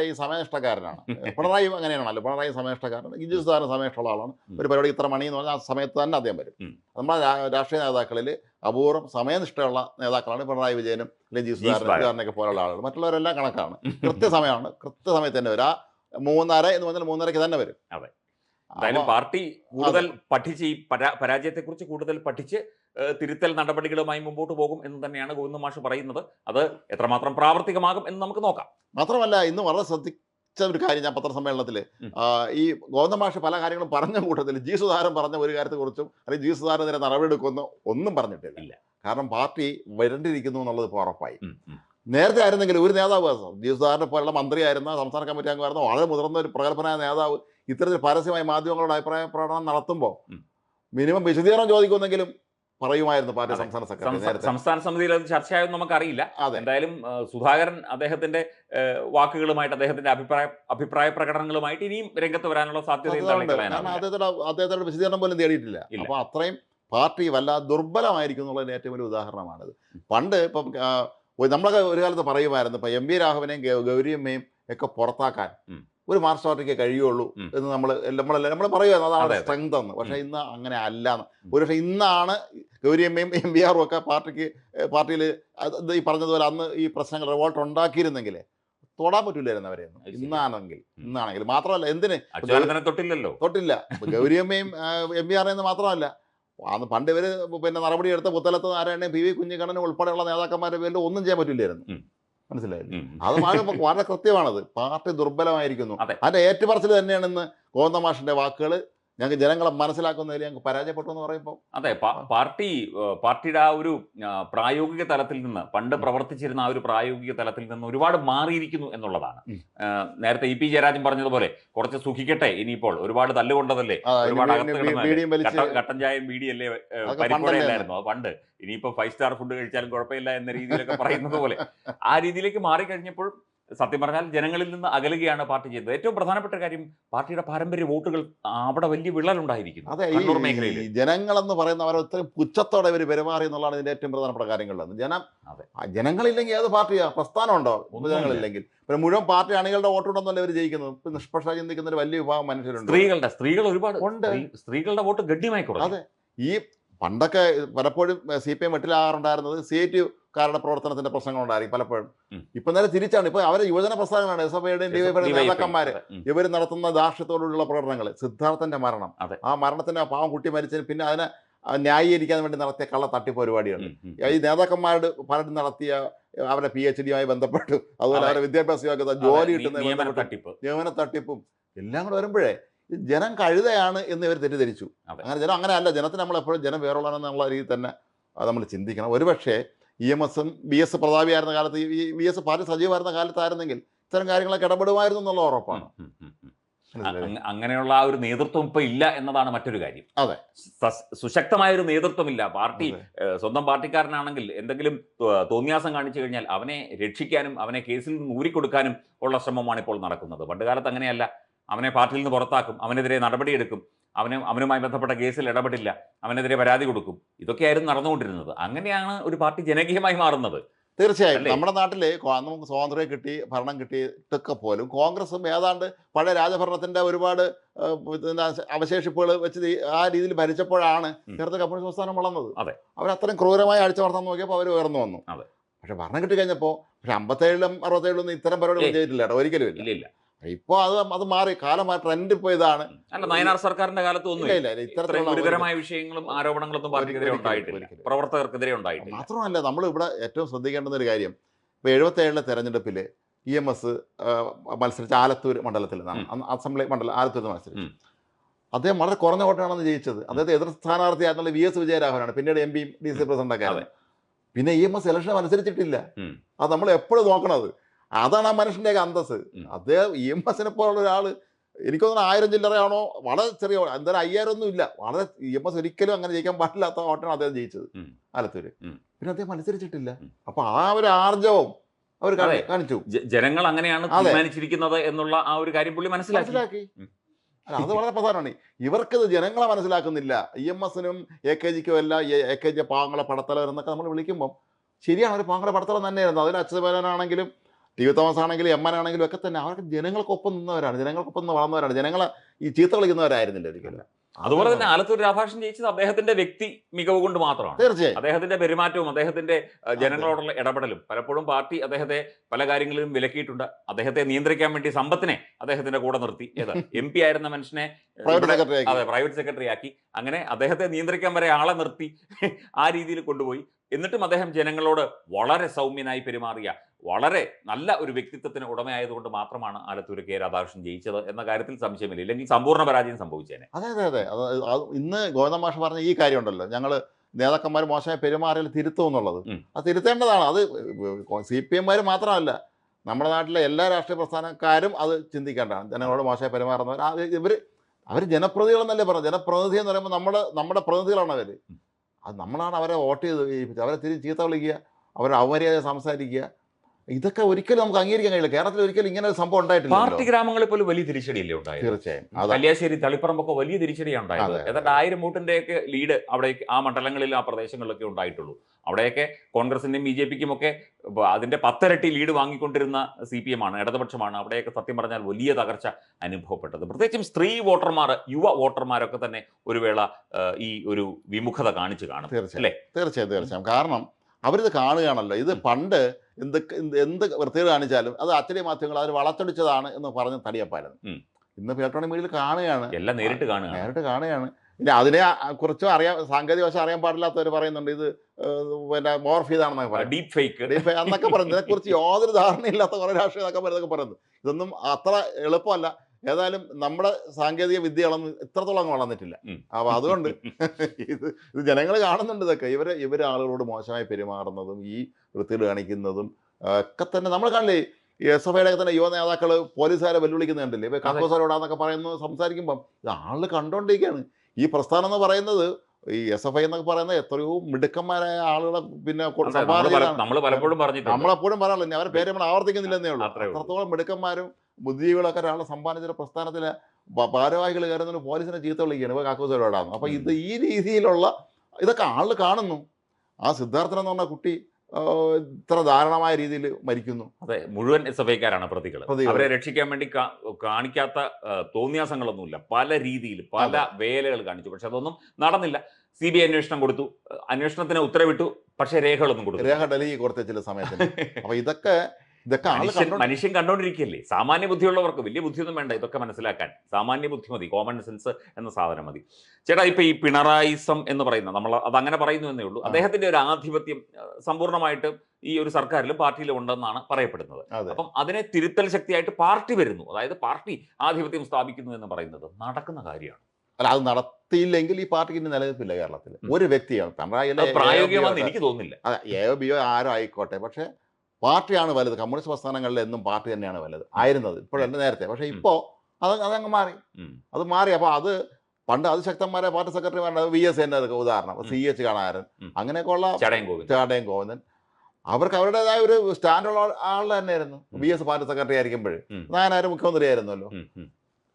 ഈ സമയനിഷ്ഠക്കാരനാണ്. പിണറായി അങ്ങനെയാണല്ലോ. പിണറായി സമയനിഷ്ഠക്കാരൻ ജി സുധാകരൻ സമയനിഷ്ഠമുള്ള ആളാണ്. ഒരു പരിപാടി ഇത്ര മണി എന്ന് പറഞ്ഞാൽ ആ സമയത്ത് തന്നെ അദ്ദേഹം വരും. നമ്മുടെ രാഷ്ട്രീയ നേതാക്കളിൽ അപൂർവം സമയനിഷ്ഠയുള്ള നേതാക്കളാണ് പിണറായി വിജയനും അല്ലെങ്കിൽ ജി. സുധാകരനൊക്കെ പോലുള്ള ആളുകൾ. മറ്റുള്ളവരെല്ലാം കണക്കാണ്. കൃത്യസമയമാണ്. കൃത്യസമയത്ത് തന്നെ വരും. ആ മൂന്നര എന്ന് പറഞ്ഞാൽ മൂന്നരയ്ക്ക് തന്നെ വരും. അതെ. എന്തായാലും പാർട്ടി കൂടുതൽ പഠിച്ച് ഈ പരാ പരാജയത്തെക്കുറിച്ച് കൂടുതൽ പഠിച്ച് തിരുത്തൽ നടപടികളുമായി മുമ്പോട്ട് പോകും എന്ന് തന്നെയാണ് ഗോവിന്ദ മാഷ് പറയുന്നത്. അത് എത്രമാത്രം പ്രാവർത്തികമാകും എന്ന് നമുക്ക് നോക്കാം. മാത്രമല്ല ഇന്ന് വളരെ ശ്രദ്ധിച്ച ഒരു കാര്യം ഞാൻ പത്രസമ്മേളനത്തിൽ. ഈ ഗോതമാഷ് പല കാര്യങ്ങളും പറഞ്ഞ കൂട്ടത്തിൽ ജി സുധാരൻ പറഞ്ഞ ഒരു കാര്യത്തെക്കുറിച്ചും അല്ലെങ്കിൽ ജി സുധാകരനെതിരെ നടപടിയെടുക്കുമെന്നോ ഒന്നും പറഞ്ഞിട്ടില്ല. കാരണം പാർട്ടി വരണ്ടിരിക്കുന്നു എന്നുള്ളത് ഇപ്പോൾ ഉറപ്പായി. നേരത്തെ ആയിരുന്നെങ്കിൽ ഒരു നേതാവ് ജി സുധാരനെ പോലുള്ള മന്ത്രിയായിരുന്ന സംസ്ഥാന കമ്മിറ്റി അംഗമായിരുന്ന വളരെ മുതിർന്ന ഒരു പ്രഗത്ഭനായ നേതാവ് ഇത്തരത്തിൽ പരസ്യമായി മാധ്യമങ്ങളോട് അഭിപ്രായ പ്രകടനം നടത്തുമ്പോൾ മിനിമം വിശദീകരണം ചോദിക്കുന്നെങ്കിലും പറയുമായിരുന്നു പാർട്ടി സംസ്ഥാന സെക്രട്ടറി സംസ്ഥാന സമിതിയിൽ അത് ചർച്ചയായെന്ന് നമുക്കറിയില്ല. അതെ. എന്തായാലും സുധാകരൻ അദ്ദേഹത്തിന്റെ വാക്കുകളുമായിട്ട് അദ്ദേഹത്തിന്റെ അഭിപ്രായ അഭിപ്രായ പ്രകടനങ്ങളുമായിട്ട് ഇനിയും രംഗത്ത് വരാനുള്ള സാധ്യത അദ്ദേഹത്തിന്റെ വിശദീകരണം പോലും തേടിയിട്ടില്ല. അപ്പോൾ അപ്പൊ അത്രയും പാർട്ടി വല്ല ദുർബലമായിരിക്കും എന്നുള്ളതിന് ഏറ്റവും വലിയ ഉദാഹരണമാണിത്. പണ്ട് ഇപ്പം നമ്മളൊക്കെ ഒരു കാലത്ത് പറയുമായിരുന്നു ഇപ്പൊ എം വി രാഘവനെയും ഗൗരിയമ്മയും ഒക്കെ പുറത്താക്കാൻ. ഒരു മാർച്ച് പാർട്ടിക്ക് കഴിയുള്ളൂ. എന്ന് നമ്മൾ നമ്മളല്ല നമ്മൾ പറയുമായിരുന്നു അതാണ് സ്ട്രെങ്ത് എന്ന്. പക്ഷെ. ഇന്ന് അങ്ങനെ അല്ല ഒരു പക്ഷേ ഇന്നാണ് ഗൗരിയമ്മയും എം വി ആറും ഒക്കെ പാർട്ടിക്ക് പാർട്ടിയിൽ ഈ പറഞ്ഞതുപോലെ അന്ന് ഈ പ്രശ്നങ്ങൾ റിവോൾട്ട് ഉണ്ടാക്കിയിരുന്നെങ്കിൽ തൊടാൻ പറ്റില്ലായിരുന്നു അവരെ ഇന്നാണെങ്കിൽ ഇന്നാണെങ്കിൽ മാത്രമല്ല എന്തിന്? തൊട്ടില്ലല്ലോ. തൊട്ടില്ല. ഗൗരിയമ്മയും എം പി ആറിനെന്ന് മാത്രമല്ല. അന്ന് പണ്ട് ഇവർ പിന്നെ നടപടി എടുത്ത പുത്തലത്ത് നാരായണയും പി വി കുഞ്ഞിക്കണ്ണനും ഉൾപ്പെടെയുള്ള നേതാക്കന്മാരുടെ പേരിൽ ഒന്നും ചെയ്യാൻ പറ്റില്ലായിരുന്നു. മനസ്സിലായില്ലേ. അത് വളരെ കൃത്യമാണത് പാർട്ടി ദുർബലമായിരിക്കുന്നു അതെ. അതിന്റെ ഏറ്റുപറച്ചിൽ തന്നെയാണ് ഇന്ന് ഗോതമാഷിന്റെ വാക്കുകൾ ഞങ്ങൾക്ക് ജനങ്ങളെ മനസ്സിലാക്കുന്നതിൽ ഞങ്ങൾക്ക് പരാജയപ്പെട്ടു എന്ന് പറയുമ്പോൾ അതെ പാർട്ടി പാർട്ടിയുടെ ആ ഒരു പ്രായോഗിക തലത്തിൽ നിന്ന് പണ്ട് പ്രവർത്തിച്ചിരുന്ന ആ ഒരു പ്രായോഗിക തലത്തിൽ നിന്ന് ഒരുപാട് മാറിയിരിക്കുന്നു എന്നുള്ളതാണ്. നേരത്തെ ഇ പി ജയരാജൻ പറഞ്ഞതുപോലെ കുറച്ച് സുഖിക്കട്ടെ ഇനിയിപ്പോൾ ഒരുപാട് തല്ലുകൊണ്ടതല്ലേ? ഒരുപാട് ഘട്ടം ചായം ബീഡിയല്ലേ അതൊക്കെ പരിപ്പുഴയല്ലായിരുന്നു അത് പണ്ട്. ഇനിയിപ്പോ ഫൈവ് സ്റ്റാർ ഫുഡ് കഴിച്ചാലും കുഴപ്പമില്ല എന്ന രീതിയിലൊക്കെ പറയുന്നത് പോലെ. ആ രീതിയിലേക്ക് മാറിക്കഴിഞ്ഞപ്പോൾ സത്യം പറഞ്ഞാൽ ജനങ്ങളിൽ നിന്ന് അകലുകയാണ് പാർട്ടി ചെയ്തത് ഏറ്റവും പ്രധാനപ്പെട്ട കാര്യം പാർട്ടിയുടെ പാരമ്പര്യ വോട്ടുകൾ അവിടെ വലിയ വിള്ളലുണ്ടായിരിക്കുന്നു അതെ കണ്ണൂർ മേഖലയിൽ. ജനങ്ങളെന്ന് പറയുന്ന അവരെ ഇത്രയും പുച്ഛത്തോടെ ഇവർ പെരുമാറി എന്നുള്ളതാണ് ഇതിന്റെ ഏറ്റവും പ്രധാനപ്പെട്ട കാര്യങ്ങളിലൊന്ന് ജനം ജനങ്ങളില്ലെങ്കിൽ ഏത് പാർട്ടിയാ? പ്രസ്ഥാനമുണ്ടോ. ജനങ്ങളില്ലെങ്കിൽ. പിന്നെ മുഴുവൻ പാർട്ടി അണികളുടെ വോട്ടുണ്ടെന്നല്ല ഇവർ ജയിക്കുന്നത്? ഇപ്പൊ നിഷ്പക്ഷ ചിന്തിക്കുന്ന ഒരു വലിയ വിഭാഗം മനുഷ്യരുണ്ട്. സ്ത്രീകളുടെ സ്ത്രീകൾ ഒരുപാട് ഉണ്ട്. സ്ത്രീകളുടെ വോട്ട് ഗണ്യമായി കുറഞ്ഞു. അതെ. ഈ പണ്ടൊക്കെ പലപ്പോഴും സി പി എം വെട്ടിലാകാറുണ്ടായിരുന്നത് സി ഐ ടി കാരുടെ പ്രവർത്തനത്തിന്റെ പ്രശ്നങ്ങളുണ്ടായിരിക്കും പലപ്പോഴും. ഇപ്പൊ നേരെ തിരിച്ചാണ്. ഇപ്പൊ അവരെ യുവജന പ്രസ്ഥാനങ്ങളാണ് എസ് എഫ് ഐയുടെയും ഡിവൈഫൈയുടെയും നേതാക്കന്മാര്. ഇവർ നടത്തുന്ന ദാർഷ്ട്യത്തോടുള്ള പ്രകടനങ്ങൾ. സിദ്ധാർത്ഥന്റെ മരണം. അതെ. ആ മരണത്തിന് ആ പാവം കുട്ടി മരിച്ചതിന് പിന്നെ അതിനെ ന്യായീകരിക്കാൻ വേണ്ടി നടത്തിയ കള്ള തട്ടിപ്പ് പരിപാടിയാണ്. ഈ നേതാക്കന്മാരുടെ പലരും നടത്തിയ അവരുടെ പി എച്ച് ഡിയുമായി ബന്ധപ്പെട്ട്. അതുപോലെ അവരുടെ വിദ്യാഭ്യാസ യോഗ്യത ജോലി കിട്ടുന്ന തട്ടിപ്പ്. നിയമന തട്ടിപ്പും എല്ലാം കൂടെ വരുമ്പോഴേ ജനം കഴുതയാണ് എന്ന് ഇവർ തെറ്റിദ്ധരിച്ചു. അങ്ങനെ ജനം അങ്ങനെ അല്ല ജനത്തിന് നമ്മൾ എപ്പോഴും ജനം വേറുള്ളതെന്നുള്ള രീതിയിൽ തന്നെ നമ്മൾ ചിന്തിക്കണം. ഒരുപക്ഷെ ഇ എം എസും ബി എസ് പ്രതാപിയായിരുന്ന കാലത്ത് ഈ ബി എസ് പാർട്ടി സജീവമായിരുന്ന കാലത്തായിരുന്നെങ്കിൽ ഇത്തരം കാര്യങ്ങളൊക്കെ ഇടപെടുമായിരുന്നു എന്നുള്ള ഉറപ്പാണ്. അങ്ങനെയുള്ള ആ ഒരു നേതൃത്വം ഇപ്പൊ ഇല്ല എന്നതാണ് മറ്റൊരു കാര്യം. അതെ. സുശക്തമായ ഒരു നേതൃത്വമില്ല പാർട്ടി സ്വന്തം പാർട്ടിക്കാരനാണെങ്കിൽ എന്തെങ്കിലും തോന്നിയാസം കാണിച്ചു കഴിഞ്ഞാൽ അവനെ രക്ഷിക്കാനും അവനെ കേസിൽ നിന്ന് ഊരിക്കൊടുക്കാനും ഉള്ള ശ്രമമാണ് ഇപ്പോൾ നടക്കുന്നത്. പണ്ടുകാലത്ത് അങ്ങനെയല്ല. അവനെ പാർട്ടിയിൽ നിന്ന് പുറത്താക്കും അവനെതിരെ നടപടിയെടുക്കും അവന് അവനുമായി ബന്ധപ്പെട്ട കേസിൽ ഇടപെടില്ല. അവനെതിരെ പരാതി കൊടുക്കും. ഇതൊക്കെയായിരുന്നു നടന്നുകൊണ്ടിരുന്നത്. അങ്ങനെയാണ് ഒരു പാർട്ടി ജനകീയമായി മാറുന്നത്. തീർച്ചയായും. നമ്മുടെ നാട്ടിൽ നമുക്ക് സ്വാതന്ത്ര്യം കിട്ടി ഭരണം കിട്ടിയിട്ടൊക്കെ പോലും കോൺഗ്രസും ഏതാണ്ട് പഴയ രാജഭരണത്തിന്റെ ഒരുപാട് അവശേഷിപ്പുകൾ വെച്ച് ആ രീതിയിൽ ഭരിച്ചപ്പോഴാണ് ഉം. കേരള കമ്മ്യൂണിസ്റ്റ് പ്രസ്ഥാനം വളർന്നത്. അതെ. അവർ അത്രയും ക്രൂരമായി അടിച്ചമർത്താൻ നോക്കിയപ്പോൾ അവർ ഉയർന്നു വന്നു. അതെ. പക്ഷേ ഭരണം കിട്ടി കഴിഞ്ഞപ്പോൾ പക്ഷെ അമ്പത്തേഴിലും അറുപത്തേഴിലും ഒന്നും ഇത്തരം പരിപാടി ഏയ്. ചെയ്തിട്ടില്ല കേട്ടോ ഒരിക്കലും ഇല്ല. ഇല്ല ഇപ്പോൾ അത് അത് മാറി കാലം മാറി ട്രെൻഡ് ഇപ്പോൾ ഇതാണ്. അല്ല നയനാർ സർക്കാരിന്റെ കാലത്ത് ഒന്നും ഇല്ല ഇത്തരത്തിലുള്ള ഗുരുതരമായ വിഷയങ്ങളും ആരോപണങ്ങളൊന്നും പാർട്ടിക്കെതിരെ ഉണ്ടായിട്ടില്ല. പ്രവർത്തകർക്കെതിരെ ഉണ്ടായിട്ടില്ല. മാത്രമല്ല നമ്മൾ ഇവിടെ ഏറ്റവും ശ്രദ്ധിക്കേണ്ടുന്ന ഒരു കാര്യം ഇപ്പോൾ എഴുപത്തേഴിലെ തെരഞ്ഞെടുപ്പിൽ ഇ എം എസ് മത്സരിച്ച ആലത്തൂർ മണ്ഡലത്തിൽ നിന്നാണ്. അസംബ്ലി മണ്ഡലം ആലത്തൂർ മത്സരിച്ചു. അദ്ദേഹം വളരെ കുറഞ്ഞ വോട്ടാണെന്ന് ജയിച്ചത്. അദ്ദേഹത്തെ എതിർ സ്ഥാനാർത്ഥിയായിട്ടുള്ള വി എസ് വിജയരാഘവനാണ്. പിന്നീട് എം പിയും ഡി സി പ്രസിഡന്റൊക്കെ. പിന്നെ ഇ എം എസ് ഇലക്ഷൻ മത്സരിച്ചിട്ടില്ല. അത് നമ്മൾ എപ്പോഴും നോക്കണത്. അതാണ് ആ മനുഷ്യന്റെ അന്തസ്. അദ്ദേഹം ഇ എം എസിനെ പോലുള്ള ഒരാൾ എനിക്ക് തോന്നുന്നു ആയിരം ചില്ലറയാണോ വളരെ ചെറിയ. എന്തായാലും അയ്യായിരം ഒന്നും ഇല്ല വളരെ ഇ എം എസ് ഒരിക്കലും അങ്ങനെ ജയിക്കാൻ പാടില്ലാത്ത വോട്ടാണ് അദ്ദേഹം ജയിച്ചത്. ആലത്തൂര് പിന്നെ അദ്ദേഹം മത്സരിച്ചിട്ടില്ല. അപ്പൊ ആ ഒരു ആർജവം അവർ. കാണിച്ചു ജനങ്ങൾ അങ്ങനെയാണ്. തീരുമാനിച്ചിരിക്കുന്നത് എന്നുള്ള ആ ഒരു കാര്യം പുള്ളി മനസ്സിലാക്കി അത് വളരെ പ്രധാനമാണ് ഇവർക്ക് ജനങ്ങളെ മനസ്സിലാക്കുന്നില്ല ഇ എം എസിനും എ കെ ജിക്കും അല്ല എ കെ ജി പാങ്ങളെ പടത്തലവർ എന്നൊക്കെ നമ്മൾ വിളിക്കുമ്പം ശരിയാണ് ഒരു പാങ്ങളെ പടത്തലം തന്നെയായിരുന്നു അതിൽ അച്യുതമേനോനാണെങ്കിലും ടി വി തോമസ് ആണെങ്കിലും എം എൻ ആണെങ്കിലും ഒക്കെ തന്നെ അവർക്ക് ജനങ്ങൾക്കൊപ്പം നിന്നവരാണ് ജനങ്ങൾക്കൊപ്പം നിന്ന് വളർന്നവരാണ്. ജനങ്ങളെ ഈ ചീത്ത കളിക്കുന്നവരായിരുന്നില്ല ഒരിക്കലും. അതുപോലെ തന്നെ ആലത്തൂർ രാധാകൃഷ്ണൻ ജയിച്ചത് അദ്ദേഹത്തിന്റെ വ്യക്തി മികവ് കൊണ്ട് മാത്രമാണ്. തീർച്ചയായും. അദ്ദേഹത്തിന്റെ പെരുമാറ്റവും അദ്ദേഹത്തിന്റെ ജനങ്ങളോടുള്ള ഇടപെടലും പലപ്പോഴും പാർട്ടി അദ്ദേഹത്തെ പല കാര്യങ്ങളിലും വിലക്കിയിട്ടുണ്ട്. അദ്ദേഹത്തെ നിയന്ത്രിക്കാൻ വേണ്ടി സമ്പത്തിനെ അദ്ദേഹത്തിന്റെ കൂടെ നിർത്തി. ഏത്? എം പി ആയിരുന്ന മനുഷ്യനെ അതെ പ്രൈവറ്റ് സെക്രട്ടറി ആക്കി. അങ്ങനെ അദ്ദേഹത്തെ നിയന്ത്രിക്കാൻ വരെ ആളെ നിർത്തി ആ രീതിയിൽ കൊണ്ടുപോയി. എന്നിട്ടും അദ്ദേഹം ജനങ്ങളോട് വളരെ സൗമ്യനായി പെരുമാറിയ വളരെ നല്ല ഒരു വ്യക്തിത്വത്തിന് ഉടമയായതുകൊണ്ട് മാത്രമാണ് ആലത്തൂർ കെ രാധാകൃഷ്ണൻ ജയിച്ചത് എന്ന കാര്യത്തിൽ സംശയമില്ല. ഇല്ലെങ്കിൽ സമ്പൂർണ പരാജയം സംഭവിച്ചേനെ. അതെ അതെ അതെ. ഇന്ന് ഗോവിന്ദമാഷ് പറഞ്ഞ ഈ കാര്യമുണ്ടല്ലോ ഞങ്ങൾ നേതാക്കന്മാർ മോശമായി പെരുമാറിയാൽ തിരുത്തും എന്നുള്ളത്. അത് തിരുത്തേണ്ടതാണ്. അത് സി പി എമ്മാർ മാത്രമല്ല നമ്മുടെ നാട്ടിലെ എല്ലാ രാഷ്ട്രീയ പ്രസ്ഥാനക്കാരും അത് ചിന്തിക്കേണ്ടതാണ്. ജനങ്ങളോട് മോശമായി പെരുമാറുന്നവർ. ഇവർ അവർ ജനപ്രതികളെന്നല്ലേ പറഞ്ഞു ജനപ്രതിനിധി എന്ന് പറയുമ്പോൾ നമ്മൾ നമ്മുടെ പ്രതിനിധികളാണ് അവർ അത് നമ്മളാണ് അവരെ വോട്ട് ചെയ്ത് അവരെ തിരിച്ച് ചീത്ത വിളിക്കുക അവരെ അവമര്യാദ സംസാരിക്കുക. ഇതൊക്കെ ഒരിക്കലും നമുക്ക് അംഗീകരിക്കാൻ കഴിയില്ല. കേരളത്തിൽ ഒരിക്കലും ഇങ്ങനെ ഒരു സംഭവം ഉണ്ടായിട്ടില്ല പാർട്ടി ഗ്രാമങ്ങളിൽ പോലും വലിയ തിരിച്ചടിയല്ലേ ഉണ്ടായത്? തീർച്ചയായും. കല്യാശ്ശേരി തളിപ്പറമ്പൊക്കെ വലിയ തിരിച്ചടിയാണ് ഉണ്ടായത്. ഏതാണ്ട് ആയിരം വോട്ടിന്റെയൊക്കെ ലീഡ് അവിടെ ആ മണ്ഡലങ്ങളിൽ ആ പ്രദേശങ്ങളിലൊക്കെ ഉണ്ടായിട്ടുള്ളൂ. അവിടെയൊക്കെ കോൺഗ്രസിന്റെയും ബി ജെ പിക്കും ഒക്കെ അതിന്റെ പത്തരട്ടി ലീഡ് വാങ്ങിക്കൊണ്ടിരുന്ന സി പി എം ആണ് ഇടതുപക്ഷമാണ്. അവിടെയൊക്കെ സത്യം പറഞ്ഞാൽ വലിയ തകർച്ച അനുഭവപ്പെട്ടത്. പ്രത്യേകിച്ചും സ്ത്രീ വോട്ടർമാർ യുവ വോട്ടർമാരൊക്കെ തന്നെ ഒരു വേള ഈ ഒരു വിമുഖത കാണിച്ചു കാണും. തീർച്ചയായും? തീർച്ചയായും തീർച്ചയായും. കാരണം അവരിത് കാണുകയാണല്ലോ. ഇത് പണ്ട് എന്ത് എന്ത് വൃത്തികൾ കാണിച്ചാലും അത് അച്ചടി മാധ്യമങ്ങൾ അവർ വളച്ചൊടിച്ചതാണ് എന്ന് പറഞ്ഞ് തടിയപ്പായിരുന്നു. ഇന്ന് ഇലക്ട്രോണിക് മീഡിയയിൽ കാണുകയാണ്. എല്ലാം നേരിട്ട് കാണുക നേരിട്ട് കാണുകയാണ്. പിന്നെ അതിനെ കുറിച്ചും അറിയാൻ സാങ്കേതിക വശം അറിയാൻ പാടില്ലാത്തവർ പറയുന്നുണ്ട് ഇത് പിന്നെ മോർഫ് ചെയ്താണെന്നൊക്കെ പറയാം ഡീപ് ഫേക്ക് ഡീപ് ഫേക്ക് എന്നൊക്കെ പറയുന്നത് ഇതിനെക്കുറിച്ച് യാതൊരു ധാരണയില്ലാത്ത കുറേ രാഷ്ട്രീയ എന്നൊക്കെ പറയുന്നത്. ഇതൊന്നും അത്ര എളുപ്പമല്ല. ഏതായാലും നമ്മുടെ സാങ്കേതിക വിദ്യകളൊന്നും ഇത്രത്തോളം അങ്ങ് വളർന്നിട്ടില്ല. അപ്പോൾ അപ്പൊ അതുകൊണ്ട് ഇത് ഇത് ജനങ്ങൾ കാണുന്നുണ്ട് ഇതൊക്കെ. ഇവർ ഇവർ ആളുകളോട് മോശമായി പെരുമാറുന്നതും ഈ വൃത്തിയിൽ കാണിക്കുന്നതും ഒക്കെ തന്നെ നമ്മൾ കാണില്ലേ എസ് എഫ് ഐയുടെ തന്നെ യുവ നേതാക്കൾ പോലീസുകാരെ വെല്ലുവിളിക്കുന്നത് കണ്ടില്ലേ? ഇപ്പൊ കക്കോസാരോടാന്നൊക്കെ പറയുന്നു സംസാരിക്കുമ്പം ഇത് ആളുകൾ കണ്ടോണ്ടിരിക്കുകയാണ്. ഈ പ്രസ്ഥാനം എന്ന് പറയുന്നത് ഈ എസ് എഫ് ഐ എന്നൊക്കെ പറയുന്നത് എത്രയോ മിടുക്കന്മാരായ ആളുകളെ പിന്നെ. നമ്മൾ പലപ്പോഴും പറഞ്ഞിട്ടുണ്ട്. നമ്മളെപ്പോഴും പറയാറില്ല അവരെ പേര് നമ്മൾ ആവർത്തിക്കുന്നില്ലെന്നേ ഉള്ളൂ. അത്രത്തോളം മിടുക്കന്മാരും ബുദ്ധിജീവികളൊക്കെ ഒരാളെ സമ്മാനിച്ചൊരു പ്രസ്ഥാനത്തിൽ ഭാരവാഹികൾ കയറുന്നതിന് പോലീസിനെ ചീത്ത വിളിക്കുകയാണ്. ഇപ്പോൾ കാക്കൂസരോടാണ് അപ്പോൾ ഇത് ഈ രീതിയിലുള്ള ഇതൊക്കെ ആൾ കാണുന്നു. ആ സിദ്ധാർത്ഥൻ എന്ന് പറഞ്ഞ കുട്ടി ഇത്ര ദാരുണമായ രീതിയിൽ മരിക്കുന്നു. അതെ മുഴുവൻ എസ് എഫ് ഐക്കാരാണ് പ്രതികൾ. അവരെ രക്ഷിക്കാൻ വേണ്ടി കാണിക്കാത്ത തോന്നിയാസങ്ങളൊന്നുമില്ല. പല രീതിയിൽ പല വേലകൾ കാണിച്ചു. പക്ഷെ അതൊന്നും നടന്നില്ല. സി ബി ഐ അന്വേഷണം കൊടുത്തു. അന്വേഷണത്തിന് ഉത്തരവിട്ടു. പക്ഷേ രേഖകളൊന്നും കൊടുത്തു രേഖ ഡൽഹി കൊടുത്ത ചില സമയത്ത് അപ്പൊ ഇതൊക്കെ ഇതൊക്കെ മനുഷ്യൻ കണ്ടോണ്ടിരിക്കുകയല്ലേ സാമാന്യ ബുദ്ധിയുള്ളവർക്ക് വലിയ ബുദ്ധിയൊന്നും വേണ്ട. ഇതൊക്കെ മനസ്സിലാക്കാൻ. സാമാന്യ ബുദ്ധി മതി. കോമൺ സെൻസ് എന്ന സാധനം മതി. ചേട്ടാ ഇപ്പൊ ഈ പിണറായിസം എന്ന് പറയുന്ന നമ്മൾ അത് അങ്ങനെ പറയുന്നു എന്നേ ഉള്ളൂ. അദ്ദേഹത്തിന്റെ ഒരു ആധിപത്യം സമ്പൂർണമായിട്ട് ഈ ഒരു സർക്കാരിലും പാർട്ടിയിലും ഉണ്ടെന്നാണ് പറയപ്പെടുന്നത്. അപ്പം അതിനെ തിരുത്തൽ ശക്തിയായിട്ട് പാർട്ടി വരുന്നു. അതായത് പാർട്ടി ആധിപത്യം സ്ഥാപിക്കുന്നു എന്ന് പറയുന്നത് നടക്കുന്ന കാര്യമാണ്. അല്ല അത് നടത്തിയില്ലെങ്കിൽ ഈ പാർട്ടിക്ക് നിലനിൽപ്പില്ല കേരളത്തിൽ ഒരു വ്യക്തിയാണ്. പിണറായി പ്രായോഗികമാണെന്ന് എനിക്ക് തോന്നുന്നില്ല. എ ബിയോ ആരോ ആയിക്കോട്ടെ. പക്ഷേ പാർട്ടിയാണ് വലുത്. കമ്മ്യൂണിസ്റ്റ് പ്രസ്ഥാനങ്ങളിൽ എന്നും പാർട്ടി തന്നെയാണ് വലുത്. ആയിരുന്നത്. ഇപ്പോഴല്ല നേരത്തെ. പക്ഷേ ഇപ്പോൾ അത് അതങ്ങ് മാറി. അത് മാറി. അപ്പോൾ അത് പണ്ട് അതിശക്തന്മാരെ പാർട്ടി സെക്രട്ടറിമാരുടെ വി എസ് എന്റെ ഉദാഹരണം. C H Kanaran. അങ്ങനെയൊക്കെയുള്ള അങ്ങനെയൊക്കെ ഉള്ള ചടയം ഗോവിന്ദ് ചാടയും ഗോവിന്ദൻ. അവർക്ക് അവരുടേതായ ഒരു സ്റ്റാൻഡുള്ള ആൾ തന്നെയായിരുന്നു. വി എസ് പാർട്ടി സെക്രട്ടറി ആയിരിക്കുമ്പോൾ. നായനാര് മുഖ്യമന്ത്രി ആയിരുന്നല്ലോ.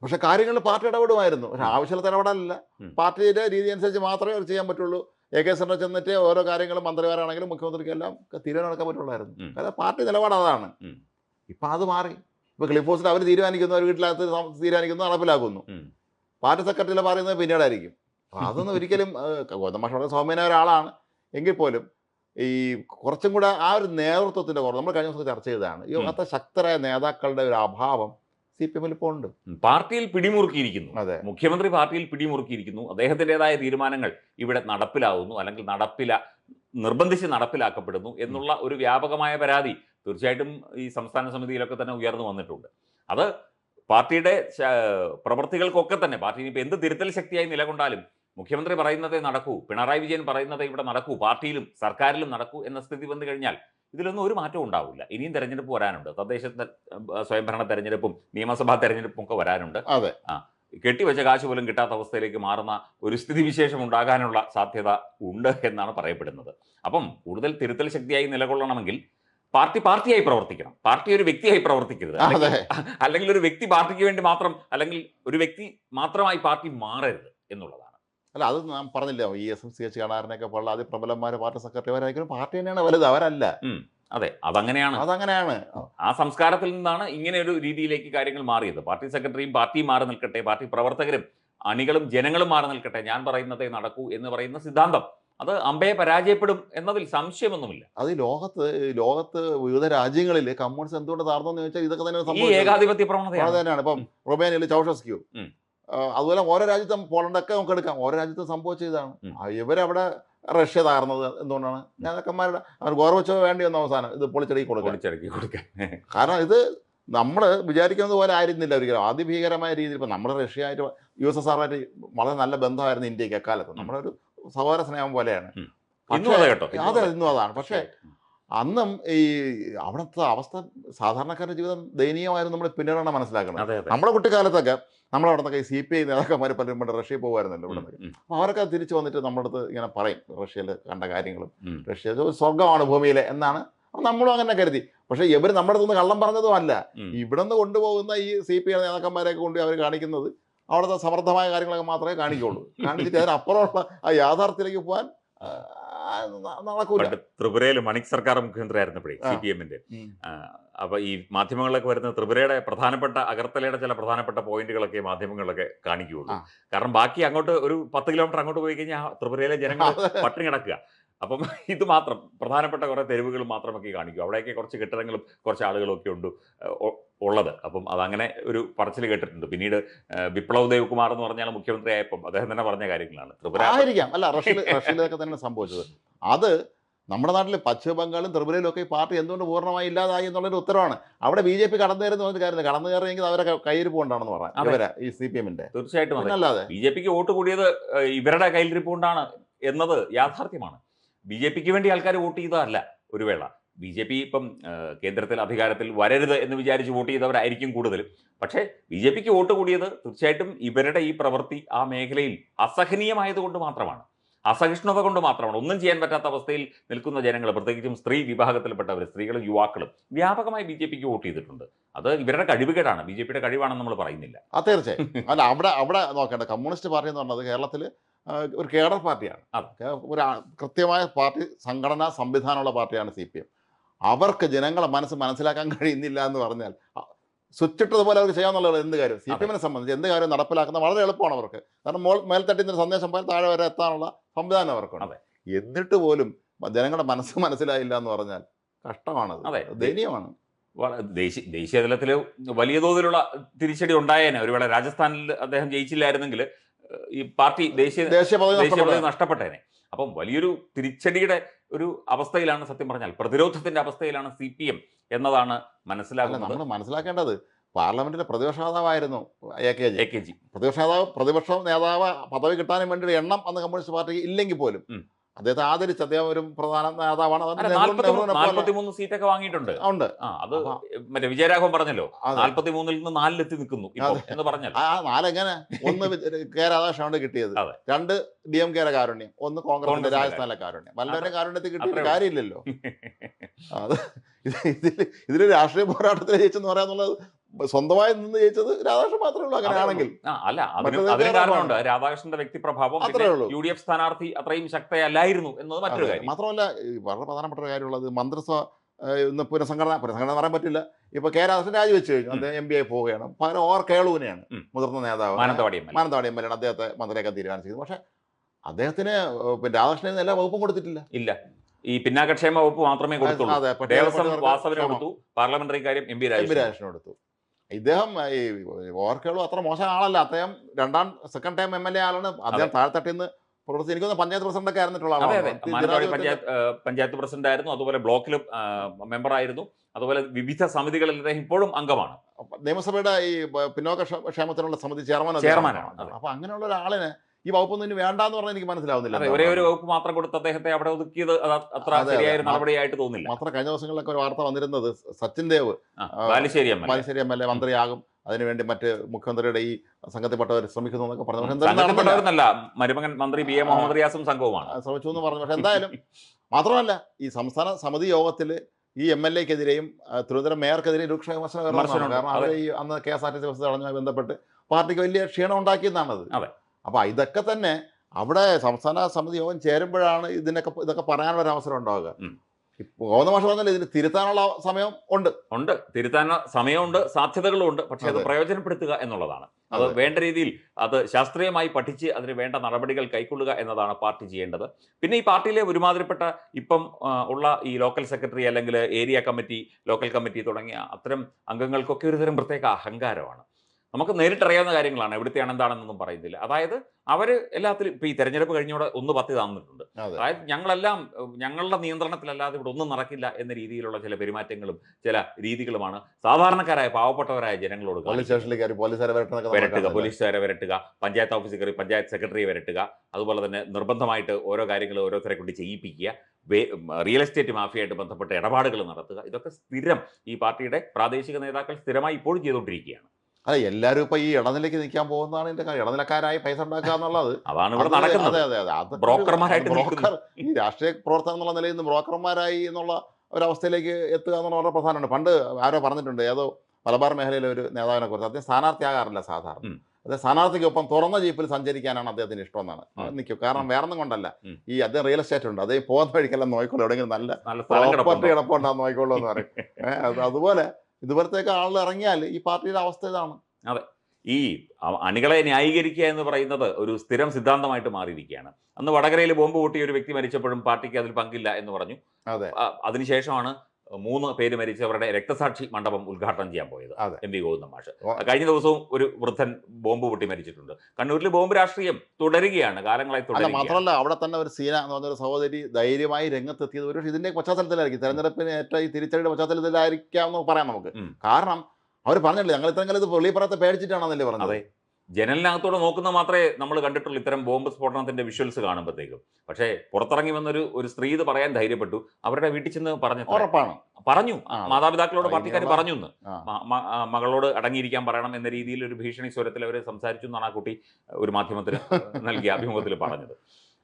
പക്ഷെ കാര്യങ്ങളിൽ പാർട്ടി ഇടപെടുമായിരുന്നു. പക്ഷെ ആവശ്യമുള്ള ഇടപെടലല്ല. പാർട്ടിയുടെ രീതി അനുസരിച്ച് മാത്രമേ അവർ ചെയ്യാൻ പറ്റുള്ളൂ. എ കെ സെന്റർ ചെന്നിട്ട് ഓരോ കാര്യങ്ങളും മന്ത്രിമാരാണെങ്കിലും മുഖ്യമന്ത്രിക്ക് എല്ലാം തീരുമാനം എടുക്കാൻ പറ്റുള്ളായിരുന്നു. അതായത് കാരണം പാർട്ടി നിലപാട് അതാണ്. ഇപ്പം അത് മാറി. ഇപ്പൊ ക്ലിഫോസിൽ അവർ തീരുമാനിക്കുന്നു അവർ വീട്ടിലകത്ത് തീരുമാനിക്കുന്നു നടപ്പിലാക്കുന്നു. പാർട്ടി സെക്രട്ടറിയിൽ പറയുന്നത് പിന്നീടായിരിക്കും. അപ്പൊ അതൊന്നും ഒരിക്കലും ഗോതമ്പ വളരെ സൗമ്യനായ ഒരാളാണ്. എങ്കിൽ പോലും ഈ കുറച്ചും കൂടെ ആ ഒരു നേതൃത്വത്തിന്റെ കുറവ് നമ്മൾ കഴിഞ്ഞ ദിവസം ചർച്ച ചെയ്തതാണ്. ഈ അത്ര ശക്തരായ നേതാക്കളുടെ ഒരു അഭാവം സി പി എമ്മിൽ ഇപ്പോൾ ഉണ്ട്. പാർട്ടിയിൽ പിടിമുറുക്കിയിരിക്കുന്നു. അതെ. മുഖ്യമന്ത്രി പാർട്ടിയിൽ പിടിമുറുക്കിയിരിക്കുന്നു. അദ്ദേഹത്തിന്റെതായ തീരുമാനങ്ങൾ ഇവിടെ നടപ്പിലാവുന്നു അല്ലെങ്കിൽ നടപ്പില നിർബന്ധിച്ച് നടപ്പിലാക്കപ്പെടുന്നു എന്നുള്ള ഒരു വ്യാപകമായ പരാതി തീർച്ചയായിട്ടും ഈ സംസ്ഥാന സമിതിയിലൊക്കെ തന്നെ ഉയർന്നു വന്നിട്ടുണ്ട്. അത് പാർട്ടിയുടെ പ്രവർത്തികൾക്കൊക്കെ തന്നെ പാർട്ടി ഇനിയിപ്പോൾ എന്ത് തിരുത്തൽ ശക്തിയായി നിലകൊണ്ടാലും മുഖ്യമന്ത്രി പറയുന്നതേ നടക്കൂ പിണറായി വിജയൻ പറയുന്നതേ ഇവിടെ നടക്കൂ പാർട്ടിയിലും സർക്കാരിലും നടക്കൂ എന്ന സ്ഥിതി വന്നു കഴിഞ്ഞാൽ ഇതിലൊന്നും ഒരു മാറ്റവും ഉണ്ടാവില്ല. ഇനിയും തെരഞ്ഞെടുപ്പ് വരാനുണ്ട്. തദ്ദേശ സ്വയംഭരണ തെരഞ്ഞെടുപ്പും നിയമസഭാ തെരഞ്ഞെടുപ്പും ഒക്കെ വരാനുണ്ട്. അതെ. ആ കെട്ടിവെച്ച കാശ് പോലും കിട്ടാത്ത അവസ്ഥയിലേക്ക് മാറുന്ന ഒരു സ്ഥിതിവിശേഷം ഉണ്ടാകാനുള്ള സാധ്യത ഉണ്ട് എന്നാണ് പറയപ്പെടുന്നത്. അപ്പം കൂടുതൽ തിരുത്തൽ ശക്തിയായി നിലകൊള്ളണമെങ്കിൽ പാർട്ടി പാർട്ടിയായി പ്രവർത്തിക്കണം. പാർട്ടി ഒരു വ്യക്തിയായി പ്രവർത്തിക്കരുത്. അല്ലെങ്കിൽ ഒരു വ്യക്തി പാർട്ടിക്ക് വേണ്ടി മാത്രം അല്ലെങ്കിൽ ഒരു വ്യക്തി മാത്രമായി പാർട്ടി മാറരുത് എന്നുള്ളതാണ്. അല്ല അത് ഞാൻ പറഞ്ഞില്ല E S M C H കാണാറിനൊക്കെ പോലുള്ള ആദ്യ പ്രബലന്മാർ പാർട്ടി സെക്രട്ടറിമാരായിരിക്കും. പാർട്ടി തന്നെയാണ് വലുത് അവരല്ല. അതെ അതങ്ങനെയാണ്. അതങ്ങനെയാണ്. ആ. സംസ്കാരത്തിൽ നിന്നാണ് ഇങ്ങനെ ഒരു രീതിയിലേക്ക് കാര്യങ്ങൾ മാറിയത്. പാർട്ടി സെക്രട്ടറിയും പാർട്ടിയും മാറി നിൽക്കട്ടെ പാർട്ടി പ്രവർത്തകരും അണികളും ജനങ്ങളും മാറി നിൽക്കട്ടെ ഞാൻ പറയുന്നത് നടക്കൂ എന്ന് പറയുന്ന സിദ്ധാന്തം. അത് അമ്പയെ പരാജയപ്പെടും എന്നതിൽ സംശയമൊന്നുമില്ല. അത് ലോകത്ത് ലോകത്ത് വിവിധ രാജ്യങ്ങളിൽ കമ്മ്യൂണിസ്റ്റ് എന്തുകൊണ്ട് താർന്നെന്ന് ചോദിച്ചാൽ ഇതൊക്കെ തന്നെ. ഏകാധിപത്യ പ്രവണത തന്നെയാണ് ഇപ്പം റൊമേനിയയിൽ ചൗഷസ്ക്യൂ. അതുപോലെ ഓരോ രാജ്യത്തും പോളണ്ടൊക്കെ നമുക്ക് എടുക്കാം. ഓരോ രാജ്യത്തും സംഭവിച്ച ഇതാണ്. ഇവരവിടെ റഷ്യ താർന്നത് എന്തുകൊണ്ടാണ്? നേതാക്കന്മാരുടെ അവർ ഗൗരവച്ചോ വേണ്ടി വന്ന അവസാനം ഇത് പൊളിച്ചടക്കി കൊടുക്കുക പൊളിച്ചടക്കി കൊടുക്കാൻ. കാരണം ഇത് നമ്മൾ വിചാരിക്കുന്നത് പോലെ ആയിരുന്നില്ല ഒരിക്കലും. അതിഭീകരമായ രീതിയിൽ ഇപ്പം നമ്മുടെ റഷ്യ ആയിട്ട് യു എസ് എസ് ആറുമായിട്ട് വളരെ നല്ല ബന്ധമായിരുന്നു ഇന്ത്യയ്ക്ക് എക്കാലത്ത്. നമ്മുടെ ഒരു സഹോദര സ്നേഹം പോലെയാണ്. അതെ. ഇന്നും അതാണ്. പക്ഷേ അന്നും ഈ അവിടുത്തെ അവസ്ഥ സാധാരണക്കാരുടെ ജീവിതം ദയനീയമായിരുന്നു നമ്മൾ പിന്നീടാണ് മനസ്സിലാക്കുന്നത്. നമ്മുടെ കുട്ടിക്കാലത്തൊക്കെ നമ്മൾ അവിടുത്തെ സി പി ഐ നേതാക്കന്മാർ പലരും പണ്ട് റഷ്യയിൽ പോകുമായിരുന്നല്ലോ ഇവിടെ അപ്പോൾ അവരൊക്കെ തിരിച്ചു വന്നിട്ട് നമ്മുടെ അടുത്ത് ഇങ്ങനെ പറയും റഷ്യയിൽ കണ്ട കാര്യങ്ങളും. റഷ്യ സ്വർഗമാണ് ഭൂമിയിലെ എന്നാണ് നമ്മളും അങ്ങനെ കരുതി. പക്ഷേ ഇവർ നമ്മുടെ അടുത്ത് കള്ളം പറഞ്ഞതും അല്ല. ഇവിടെ നിന്ന് കൊണ്ടുപോകുന്ന ഈ സി പി ഐ നേതാക്കന്മാരെയൊക്കെ കൊണ്ട് അവർ കാണിക്കുന്നത് അവിടുത്തെ സമർത്ഥമായ കാര്യങ്ങളൊക്കെ മാത്രമേ കാണിക്കുള്ളൂ കാണിച്ചിട്ട് അതിനപ്പുറമുള്ള ആ യാഥാർത്ഥ്യത്തിലേക്ക് പോകാൻ ത്രിപുരയിൽ മണിക് സർക്കാർ മുഖ്യമന്ത്രി ആയിരുന്നപ്പോഴേ ആ. സി പി എമ്മിന്റെ അപ്പൊ ഈ മാധ്യമങ്ങളിലൊക്കെ വരുന്ന ത്രിപുരയുടെ പ്രധാനപ്പെട്ട അഗർത്തലയുടെ ചില പ്രധാനപ്പെട്ട പോയിന്റുകളൊക്കെ മാധ്യമങ്ങളിലൊക്കെ കാണിക്കുകയുള്ളൂ. കാരണം ബാക്കി അങ്ങോട്ട് ഒരു പത്ത് കിലോമീറ്റർ അങ്ങോട്ട് പോയി കഴിഞ്ഞാൽ ത്രിപുരയിലെ ജനങ്ങൾ പട്ടിണി കിടക്കുക. അപ്പം ഇത് മാത്രം. പ്രധാനപ്പെട്ട കുറേ തെരുവുകൾ മാത്രമൊക്കെ കാണിക്കും. അവിടെയൊക്കെ കുറച്ച് കെട്ടിടങ്ങളും കുറച്ച് ആളുകളും ഒക്കെ ഉണ്ട് ഉള്ളത്. അപ്പം അതങ്ങനെ ഒരു പറച്ചിൽ കേട്ടിട്ടുണ്ട്. പിന്നീട് വിപ്ലവ് ബിപ്ലവ് ദേവ് കുമാർ എന്ന് പറഞ്ഞാൽ മുഖ്യമന്ത്രി ആയപ്പം അദ്ദേഹം തന്നെ പറഞ്ഞ കാര്യങ്ങളാണ്. ത്രിപുര ആയിരിക്കാം. അല്ല റഷ്യയിൽ റഷ്യയിലൊക്കെ തന്നെ സംഭവിച്ചത്. അത് നമ്മുടെ നാട്ടിൽ പശ്ചിമ ബംഗാളിലും ത്രിപുരയിലും ഒക്കെ ഈ പാർട്ടി എന്തുകൊണ്ട് പൂർണമായി ഇല്ലാതായി എന്നുള്ളൊരു ഉത്തരവാണ്. അവിടെ ബി ജെ പി കടന്നു കയറുന്ന പറഞ്ഞ കാര്യം കടന്നു കയറിയെങ്കിൽ അവരെ കയ്യിരിപ്പ് കൊണ്ടാണെന്ന് പറയാം. ഈ സി പി എമ്മിന്റെ തീർച്ചയായിട്ടും അല്ലാതെ ബി ജെ പിക്ക് വോട്ട് കൂടിയത് ഇവരുടെ കയ്യിലിരിപ്പ് കൊണ്ടാണ് എന്നത് യാഥാർത്ഥ്യമാണ്. ബി ജെ പിക്ക് വേണ്ടി ആൾക്കാർ വോട്ട് ചെയ്തതല്ല ഒരു വേള. ബി ജെ പി ഇപ്പം കേന്ദ്രത്തിൽ അധികാരത്തിൽ വരരുത് എന്ന് വിചാരിച്ച് വോട്ട് ചെയ്തവരായിരിക്കും കൂടുതലും. പക്ഷേ ബി ജെ പിക്ക് വോട്ട് കൂടിയത് തീർച്ചയായിട്ടും ഇവരുടെ ഈ പ്രവൃത്തി ആ മേഖലയിൽ അസഹനീയമായതുകൊണ്ട് മാത്രമാണ്. അസഹിഷ്ണുത കൊണ്ട് മാത്രമാണ്. ഒന്നും ചെയ്യാൻ പറ്റാത്ത അവസ്ഥയിൽ നിൽക്കുന്ന ജനങ്ങൾ പ്രത്യേകിച്ചും സ്ത്രീ വിഭാഗത്തിൽപ്പെട്ടവർ സ്ത്രീകളും യുവാക്കളും വ്യാപകമായി ബി ജെ പിക്ക് വോട്ട് ചെയ്തിട്ടുണ്ട്. അത് ഇവരുടെ കഴിവുകേടാണ്. ബി ജെ പിയുടെ കഴിവാണെന്ന് നമ്മൾ പറയുന്നില്ല. തീർച്ചയായും. അല്ല അവിടെ അവിടെ നോക്കേണ്ട കമ്മ്യൂണിസ്റ്റ് പാർട്ടി എന്ന് പറഞ്ഞത് കേരളത്തിൽ ഒരു കേഡർ പാർട്ടിയാണ്. അതെ. ഒരു കൃത്യമായ പാർട്ടി സംഘടനാ സംവിധാനമുള്ള പാർട്ടിയാണ് സി പി എം. അവർക്ക് ജനങ്ങളെ മനസ്സ് മനസ്സിലാക്കാൻ കഴിയുന്നില്ല എന്ന് പറഞ്ഞാൽ സ്വിച്ചിട്ടതുപോലെ അവർക്ക് ചെയ്യാമെന്നുള്ളത് എന്ത് കാര്യം? സി പി എമ്മിനെ സംബന്ധിച്ച് എന്ത് കാര്യം നടപ്പിലാക്കുന്ന വളരെ എളുപ്പമാണ് അവർക്ക്. കാരണം മോൾ മേൽത്തട്ടിൽ നിന്ന് സന്ദേശം പോയാൽ താഴെ വരെ എത്താനുള്ള സംവിധാനം അവർക്കുണ്ട്. അതെ. എന്നിട്ട് പോലും ജനങ്ങളുടെ മനസ്സ് മനസ്സിലായില്ല എന്ന് പറഞ്ഞാൽ കഷ്ടമാണ് അതെ. ദയനീയമാണ്. ദേശീയ ദേശീയ തലത്തിൽ വലിയ തോതിലുള്ള തിരിച്ചടി ഉണ്ടായേനെ. ഒരുവേള രാജസ്ഥാനിൽ അദ്ദേഹം ജയിച്ചില്ലായിരുന്നെങ്കിൽ ഈ പാർട്ടി ദേശീയ ദേശീയ പദവി നഷ്ടപ്പെട്ടേനെ. അപ്പം വലിയൊരു തിരിച്ചടിയുടെ ഒരു അവസ്ഥയിലാണ് സത്യം പറഞ്ഞാൽ. പ്രതിരോധത്തിന്റെ അവസ്ഥയിലാണ് സി പി എം എന്നതാണ് മനസ്സിലാക്കുന്നത്. നമ്മൾ മനസ്സിലാക്കേണ്ടത് പാർലമെന്റിലെ പ്രതിപക്ഷ നേതാവായിരുന്നു A K G. A K G. പ്രതിപക്ഷ നേതാവ് പ്രതിപക്ഷ നേതാവ് പദവി കിട്ടാനും വേണ്ടി ഒരു എണ്ണം അന്ന് കമ്മ്യൂണിസ്റ്റ് പാർട്ടിക്ക് ഇല്ലെങ്കിൽ പോലും. അദ്ദേഹത്തെ ആദരിച്ച് അദ്ദേഹം ഒരു പ്രധാന നേതാവാണ് സീറ്റൊക്കെ വാങ്ങിയിട്ടുണ്ട്. ഉണ്ട്. അത് മറ്റേ വിജയരാഘവൻ പറഞ്ഞല്ലോ. നാൽപ്പത്തി മൂന്നിൽ നിന്ന് നാലിലെത്തി നിൽക്കുന്നു എന്ന് പറഞ്ഞല്ലോ. ആ നാലെങ്ങനെ? ഒന്ന് കെ രാധാകൃഷ്ണനോട് കിട്ടിയത്. രണ്ട് ഡി എം കെയുടെ കാരുണ്യം ഒന്ന് കോൺഗ്രസിന്റെ രാജസ്ഥാനിലെ കാരുണ്യം. വല്ലവരുടെ കാരുണ്യത്തിൽ കിട്ടിയ കാര്യമില്ലല്ലോ. അത് ഇത് ഇതിൽ ഇതിൽ രാഷ്ട്രീയ പോരാട്ടത്തിൽ ജയിച്ചെന്ന് പറയാന്നുള്ളത് സ്വന്തമായി നിന്ന് ജയിച്ചത് രാധാകൃഷ്ണൻ മാത്രമേ ഉള്ളൂ അങ്ങനെയാണെങ്കിൽ. അല്ല അതിന് കാരണമുണ്ട്. രാധാകൃഷ്ണന്റെ വ്യക്തിപ്രഭാവം അത്രേ ഉള്ളൂ. യു ഡി എഫ് സ്ഥാനാർത്ഥി അത്രയും ശക്തയല്ലായിരുന്നു എന്നത് മറ്റൊരു. കാര്യം. മാത്രമല്ല വളരെ പ്രധാനപ്പെട്ട ഒരു കാര്യമുള്ളത് മന്ത്രിസഭ ഇന്ന് പുനഃസംഘടന പുനഃസംഘടന പറയാൻ പറ്റില്ല. ഇപ്പൊ കെ രാധാകൃഷ്ണൻ രാജിവെച്ച് കഴിഞ്ഞു. അദ്ദേഹം എം ബി ആയി പോവുകയാണ്. പകരം ഓർ കേളുവിനെയാണ്. മുതിർന്ന നേതാവ്. Mananthavady M L A. Mananthavady M L എയാണ് അദ്ദേഹത്തെ മന്ത്രിയൊക്കെ തീരുമാനിച്ചത് പക്ഷെ അദ്ദേഹത്തിന് രാധാകൃഷ്ണൻ രാധാകൃഷ്ണന് എല്ലാ വകുപ്പും കൊടുത്തിട്ടില്ല. ഇല്ല. ഈ പിന്നാക്കക്ഷേമ വകുപ്പ് മാത്രമേ കൊടുത്തുള്ളൂ. ദേവസ്വം പട്ടികവർഗ കൊടുത്തു. പാർലമെന്ററി കാര്യം എം രാജേഷ് രാജേഷിന് കൊടുത്തു. ഇദ്ദേഹം ഈ ഓർക്കുകളും അത്ര മോശം ആളല്ല. അദ്ദേഹം രണ്ടാം second time M L A ആളാണ്. അദ്ദേഹം താഴ്ത്തട്ടിൽ നിന്ന് പ്രവർത്തി എനിക്ക് തോന്നുന്നു പഞ്ചായത്ത് പ്രസിഡന്റ് ഒക്കെ ആയിരുന്നിട്ടുള്ള പഞ്ചായത്ത് പ്രസിഡന്റ് ആയിരുന്നു. അതുപോലെ ബ്ലോക്കിലും മെമ്പറായിരുന്നു അതുപോലെ വിവിധ സമിതികളിൽ അദ്ദേഹം ഇപ്പോഴും അംഗമാണ്. നിയമസഭയുടെ ഈ പിന്നോക്ക ക്ഷേമത്തിനുള്ള സമിതി ചെയർമാൻ ചെയർമാനാണ്. അപ്പൊ അങ്ങനെയുള്ള ഒരാളിന് ഈ വകുപ്പൊന്നും ഇനി വേണ്ടാന്ന് പറഞ്ഞാൽ എനിക്ക് മനസ്സിലാവുന്നില്ല ഒരേ ഒരു വകുപ്പ് മാത്രം കൊടുത്ത് അദ്ദേഹത്തെ അവിടെ ഒതുക്കിയത് അത്ര അതെ, അതെ. ശരിയായ നടപടിയായിട്ട് തോന്നില്ല. മാത്രം കഴിഞ്ഞ ദിവസങ്ങളിലൊക്കെ ഒരു വാർത്ത വന്നിരുന്നത് Sachin Dev Balussery. Balussery M L A മന്ത്രിയാകും. അതിനുവേണ്ടി മറ്റ് മുഖ്യമന്ത്രിയുടെ ഈ സംഘത്തിൽപ്പെട്ടവർ ശ്രമിക്കുന്നു എന്നൊക്കെ പറഞ്ഞു. മരുമകൻ മന്ത്രി ബി എ മുഹമ്മദ് റിയാസും സംഘവുമാണ്. ശ്രമിച്ചു എന്ന് പറഞ്ഞു. പക്ഷെ എന്തായാലും മാത്രമല്ല ഈ സംസ്ഥാന സമിതി യോഗത്തിൽ ഈ എം എൽ എക്കെതിരെയും തിരുവനന്തപുരം മേയർക്കെതിരെയും രൂക്ഷ വിമർശനം കാരണം അവർ ഈ അന്ന് K S R T C bus തടഞ്ഞുമായി ബന്ധപ്പെട്ട് പാർട്ടിക്ക് വലിയ ക്ഷീണം ഉണ്ടാക്കിയെന്നാണത് അതെ. അപ്പൊ ഇതൊക്കെ തന്നെ അവിടെ സംസ്ഥാന സമിതി യോഗം ചേരുമ്പോഴാണ് ഇതിനൊക്കെ ഇതൊക്കെ പറയാൻ ഒരു അവസരം ഉണ്ടാവുക. ഗോവിന്ദ മാഷ് പറഞ്ഞാൽ ഇതിന് തിരുത്താനുള്ള സമയം ഉണ്ട്. ഉണ്ട്. തിരുത്താൻ സമയമുണ്ട് സാധ്യതകളും ഉണ്ട്. പക്ഷേ അത് പ്രയോജനപ്പെടുത്തുക എന്നുള്ളതാണ്. അത് വേണ്ട രീതിയിൽ അത് ശാസ്ത്രീയമായി പഠിച്ച് അതിന് വേണ്ട നടപടികൾ കൈക്കൊള്ളുക എന്നതാണ് പാർട്ടി ചെയ്യേണ്ടത്. പിന്നെ ഈ പാർട്ടിയിലെ ഒരുമാതിരിപ്പെട്ട ഇപ്പം ഉള്ള ഈ ലോക്കൽ സെക്രട്ടറി അല്ലെങ്കിൽ ഏരിയ കമ്മിറ്റി ലോക്കൽ കമ്മിറ്റി തുടങ്ങിയ അത്തരം അംഗങ്ങൾക്കൊക്കെ ഒരുതരം പ്രത്യേക അഹങ്കാരമാണ്. നമുക്ക് നേരിട്ടറിയാവുന്ന കാര്യങ്ങളാണ്. എവിടുത്തെയാണ് എന്താണെന്നൊന്നും പറയുന്നില്ല. അതായത് അവർ എല്ലാത്തിലും ഇപ്പോൾ ഈ തെരഞ്ഞെടുപ്പ് കഴിഞ്ഞോടെ ഒന്ന് പത്തി തന്നിട്ടുണ്ട്. അതെ. അതായത് ഞങ്ങളെല്ലാം ഞങ്ങളുടെ നിയന്ത്രണത്തിലല്ലാതെ ഇവിടെ ഒന്നും നടക്കില്ല എന്ന രീതിയിലുള്ള ചില പെരുമാറ്റങ്ങളും ചില രീതികളുമാണ് സാധാരണക്കാരായ പാവപ്പെട്ടവരായ ജനങ്ങളോട് വരട്ടുക പോലീസുകാരെ വരട്ടുക പഞ്ചായത്ത് ഓഫീസിൽ കയറി പഞ്ചായത്ത് സെക്രട്ടറിയെ വരട്ടുക അതുപോലെ തന്നെ നിർബന്ധമായിട്ട് ഓരോ കാര്യങ്ങൾ ഓരോരുത്തരെ കൊണ്ട് ചെയ്യിപ്പിക്കുക റിയൽ എസ്റ്റേറ്റ് മാഫിയായിട്ട് ബന്ധപ്പെട്ട ഇടപാടുകൾ നടത്തുക. ഇതൊക്കെ സ്ഥിരം ഈ പാർട്ടിയുടെ പ്രാദേശിക നേതാക്കൾ സ്ഥിരമായി ഇപ്പോഴും ചെയ്തുകൊണ്ടിരിക്കുകയാണ്. അതെ എല്ലാവരും ഇപ്പൊ ഈ ഇടനിലേക്ക് നിൽക്കാൻ പോകുന്നതാണ് എന്റെ കാര്യം. ഇടനിലക്കാരായി പൈസ ഉണ്ടാക്കുക എന്നുള്ളത് അതാണ് ഇവിടെ നടക്കുന്നത്. അതെ അതെ അതെ. ബ്രോക്കർമാരായിട്ട് ബ്രോക്കർ ഈ രാഷ്ട്രീയ പ്രവർത്തനം എന്നുള്ള നിലയിൽ നിന്ന് ബ്രോക്കർമാരായി എന്നുള്ള ഒരവസ്ഥയിലേക്ക് എത്തുക എന്നുള്ള വളരെ പ്രധാനമാണ് പണ്ട് ആരോ പറഞ്ഞിട്ടുണ്ട് ഏതോ മലബാർ മേഖലയിലെ ഒരു നേതാവിനെ കുറിച്ച്. അദ്ദേഹം സ്ഥാനാർത്ഥിയാകാറില്ല സാധാരണ. അദ്ദേഹം സ്ഥാനാർത്ഥിക്കൊപ്പം തുറന്ന ജീപ്പിൽ സഞ്ചരിക്കാനാണ് അദ്ദേഹത്തിന് ഇഷ്ടം എന്നാണ്. നിൽക്കും. കാരണം വേറൊന്നും കൊണ്ടല്ല. ഈ അദ്ദേഹം റിയൽ എസ്റ്റേറ്റ് ഉണ്ട്. അദ്ദേഹം പോകുന്ന വഴിക്കെല്ലാം നോക്കിക്കോളൂ എവിടെയെങ്കിലും നല്ല പ്രോപ്പർട്ടി കിടപ്പുണ്ടാകും നോയിക്കോളൂ നോക്കിക്കോളൂ എന്ന് പറയും. അതുപോലെ ഇതുപോലത്തേക്ക് ആളുകൾ ഇറങ്ങിയാൽ ഈ പാർട്ടിയുടെ അവസ്ഥ ഇതാണ്. അതെ. ഈ അണികളെ ന്യായീകരിക്കുക എന്ന് പറയുന്നത് ഒരു സ്ഥിരം സിദ്ധാന്തമായിട്ട് മാറിയിരിക്കുകയാണ്. അന്ന് വടകരയിൽ ബോംബ് പൊട്ടിയ ഒരു വ്യക്തി മരിച്ചപ്പോഴും പാർട്ടിക്ക് അതിൽ പങ്കില്ല എന്ന് പറഞ്ഞു. അതെ. അതിനുശേഷമാണ് മൂന്ന് പേര് മരിച്ചവരുടെ രക്തസാക്ഷി മണ്ഡപം ഉദ്ഘാടനം ചെയ്യാൻ പോയത്. എം വി ഗോവിന്ദ മാഷ്. കഴിഞ്ഞ ദിവസവും ഒരു വൃദ്ധൻ ബോംബ് പൊട്ടി മരിച്ചിട്ടുണ്ട്. കണ്ണൂരിൽ ബോംബ് രാഷ്ട്രീയം തുടരുകയാണ് കാലങ്ങളായി തുടരുക മാത്രമല്ല അവിടെ തന്നെ ഒരു സീന എന്ന് പറഞ്ഞൊരു സഹോദരി ധൈര്യമായി രംഗത്തെത്തിയത് ഒരു ഇതിന്റെ പശ്ചാത്തലത്തിലായിരിക്കും. തെരഞ്ഞെടുപ്പിന് ഏറ്റവും ഈ തിരിച്ചടിയുടെ പശ്ചാത്തലത്തിലായിരിക്കാം എന്ന് പറയാം നമുക്ക്. കാരണം അവർ പറഞ്ഞിട്ടില്ല ഞങ്ങൾ ഇത്രയും കാലം ഇത് വെളിപ്പുറത്തെ പേടിച്ചിട്ടാണെന്നല്ലേ പറഞ്ഞത്. ജനലിനകത്തൂടെ നോക്കുന്ന മാത്രമേ നമ്മൾ കണ്ടിട്ടുള്ളൂ ഇത്തരം ബോംബ് സ്ഫോടനത്തിന്റെ വിഷ്വൽസ് കാണുമ്പോഴത്തേക്കും പക്ഷേ പുറത്തിറങ്ങി വന്നൊരു ഒരു സ്ത്രീ ഇത് പറയാൻ ധൈര്യപ്പെട്ടു. അവരുടെ വീട്ടിൽ ചെന്ന് പറഞ്ഞു ഉറപ്പാണ്. പറഞ്ഞു. മാതാപിതാക്കളോട് പാർട്ടിക്കാർ പറഞ്ഞു എന്ന് മകളോട് അടങ്ങിയിരിക്കാൻ പറയണം എന്ന രീതിയിൽ ഒരു ഭീഷണി സ്വരത്തിൽ അവർ സംസാരിച്ചു എന്നാണ് ആ കുട്ടി ഒരു മാധ്യമത്തിന് നൽകിയ അഭിമുഖത്തിൽ പറഞ്ഞത്.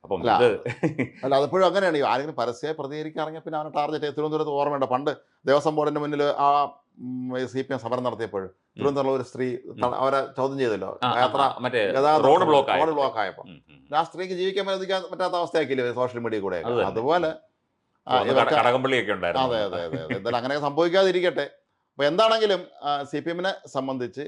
അപ്പം അല്ല, അതെപ്പോഴും അല്ല അതിപ്പോഴും അങ്ങനെയാണ്. ആരെങ്കിലും പരസ്യമായി പ്രതികരിക്കാൻ ഇറങ്ങിയ പിന്നെ അവനെ ടാർഗറ്റ് തിരുവനന്തപുരത്ത് ഓർമ്മയുണ്ട്. പണ്ട് ദേവസ്വം ബോർഡിന്റെ മുന്നിൽ ആ സി പി എം സമരം നടത്തിയപ്പോൾ തിരുവനന്തപുരത്തുള്ള ഒരു സ്ത്രീ അവരെ ചോദ്യം ചെയ്തല്ലോ. യാത്ര റോഡ് ബ്ലോക്ക് ആയി ആയപ്പോൾ ആ സ്ത്രീക്ക് ജീവിക്കാൻ പറ്റാ പറ്റാത്ത അവസ്ഥയാക്കില്ലേ സോഷ്യൽ മീഡിയ കൂടെ അതുപോലെ അതെ അതെ അതെ എന്തായാലും അങ്ങനെ സംഭവിക്കാതിരിക്കട്ടെ. അപ്പോൾ എന്താണെങ്കിലും സി പി എമ്മിനെ സംബന്ധിച്ച്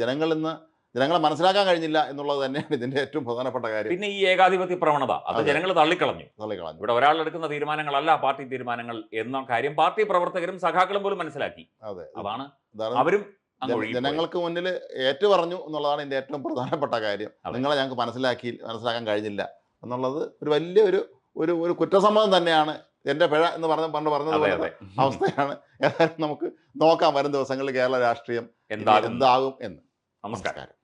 ജനങ്ങളിൽ നിന്ന് ജനങ്ങളെ മനസ്സിലാക്കാൻ കഴിഞ്ഞില്ല എന്നുള്ളത് തന്നെയാണ് ഇതിന്റെ ഏറ്റവും പ്രധാനപ്പെട്ട കാര്യം. പിന്നെ ഈ ഏകാധിപത്യ പ്രവണത അത്. ജനങ്ങൾ തള്ളിക്കളഞ്ഞു. തള്ളിക്കളഞ്ഞു. ഇവിടെ ഒരാൾ എടുക്കുന്ന തീരുമാനങ്ങളല്ല പാർട്ടി തീരുമാനങ്ങൾ എന്ന കാര്യം പാർട്ടി പ്രവർത്തകരും സഖാക്കളും പോലും മനസ്സിലാക്കി. അതെ. അതാണ് അവരും. ജനങ്ങൾക്ക് മുന്നിൽ ഏറ്റു പറഞ്ഞു എന്നുള്ളതാണ് ഇതിന്റെ ഏറ്റവും പ്രധാനപ്പെട്ട കാര്യം. നിങ്ങളെ ഞങ്ങൾക്ക് മനസ്സിലാക്കി മനസ്സിലാക്കാൻ കഴിഞ്ഞില്ല എന്നുള്ളത് ഒരു വലിയ ഒരു ഒരു ഒരു കുറ്റസമ്മതം തന്നെയാണ് എന്റെ പിഴ എന്ന് പറഞ്ഞ പണ്ട് പറഞ്ഞത് അവസ്ഥയാണ്. ഏതായാലും നമുക്ക് നോക്കാം വരും ദിവസങ്ങളിൽ കേരള രാഷ്ട്രീയം എന്താകും? എന്ന്. നമസ്കാരം.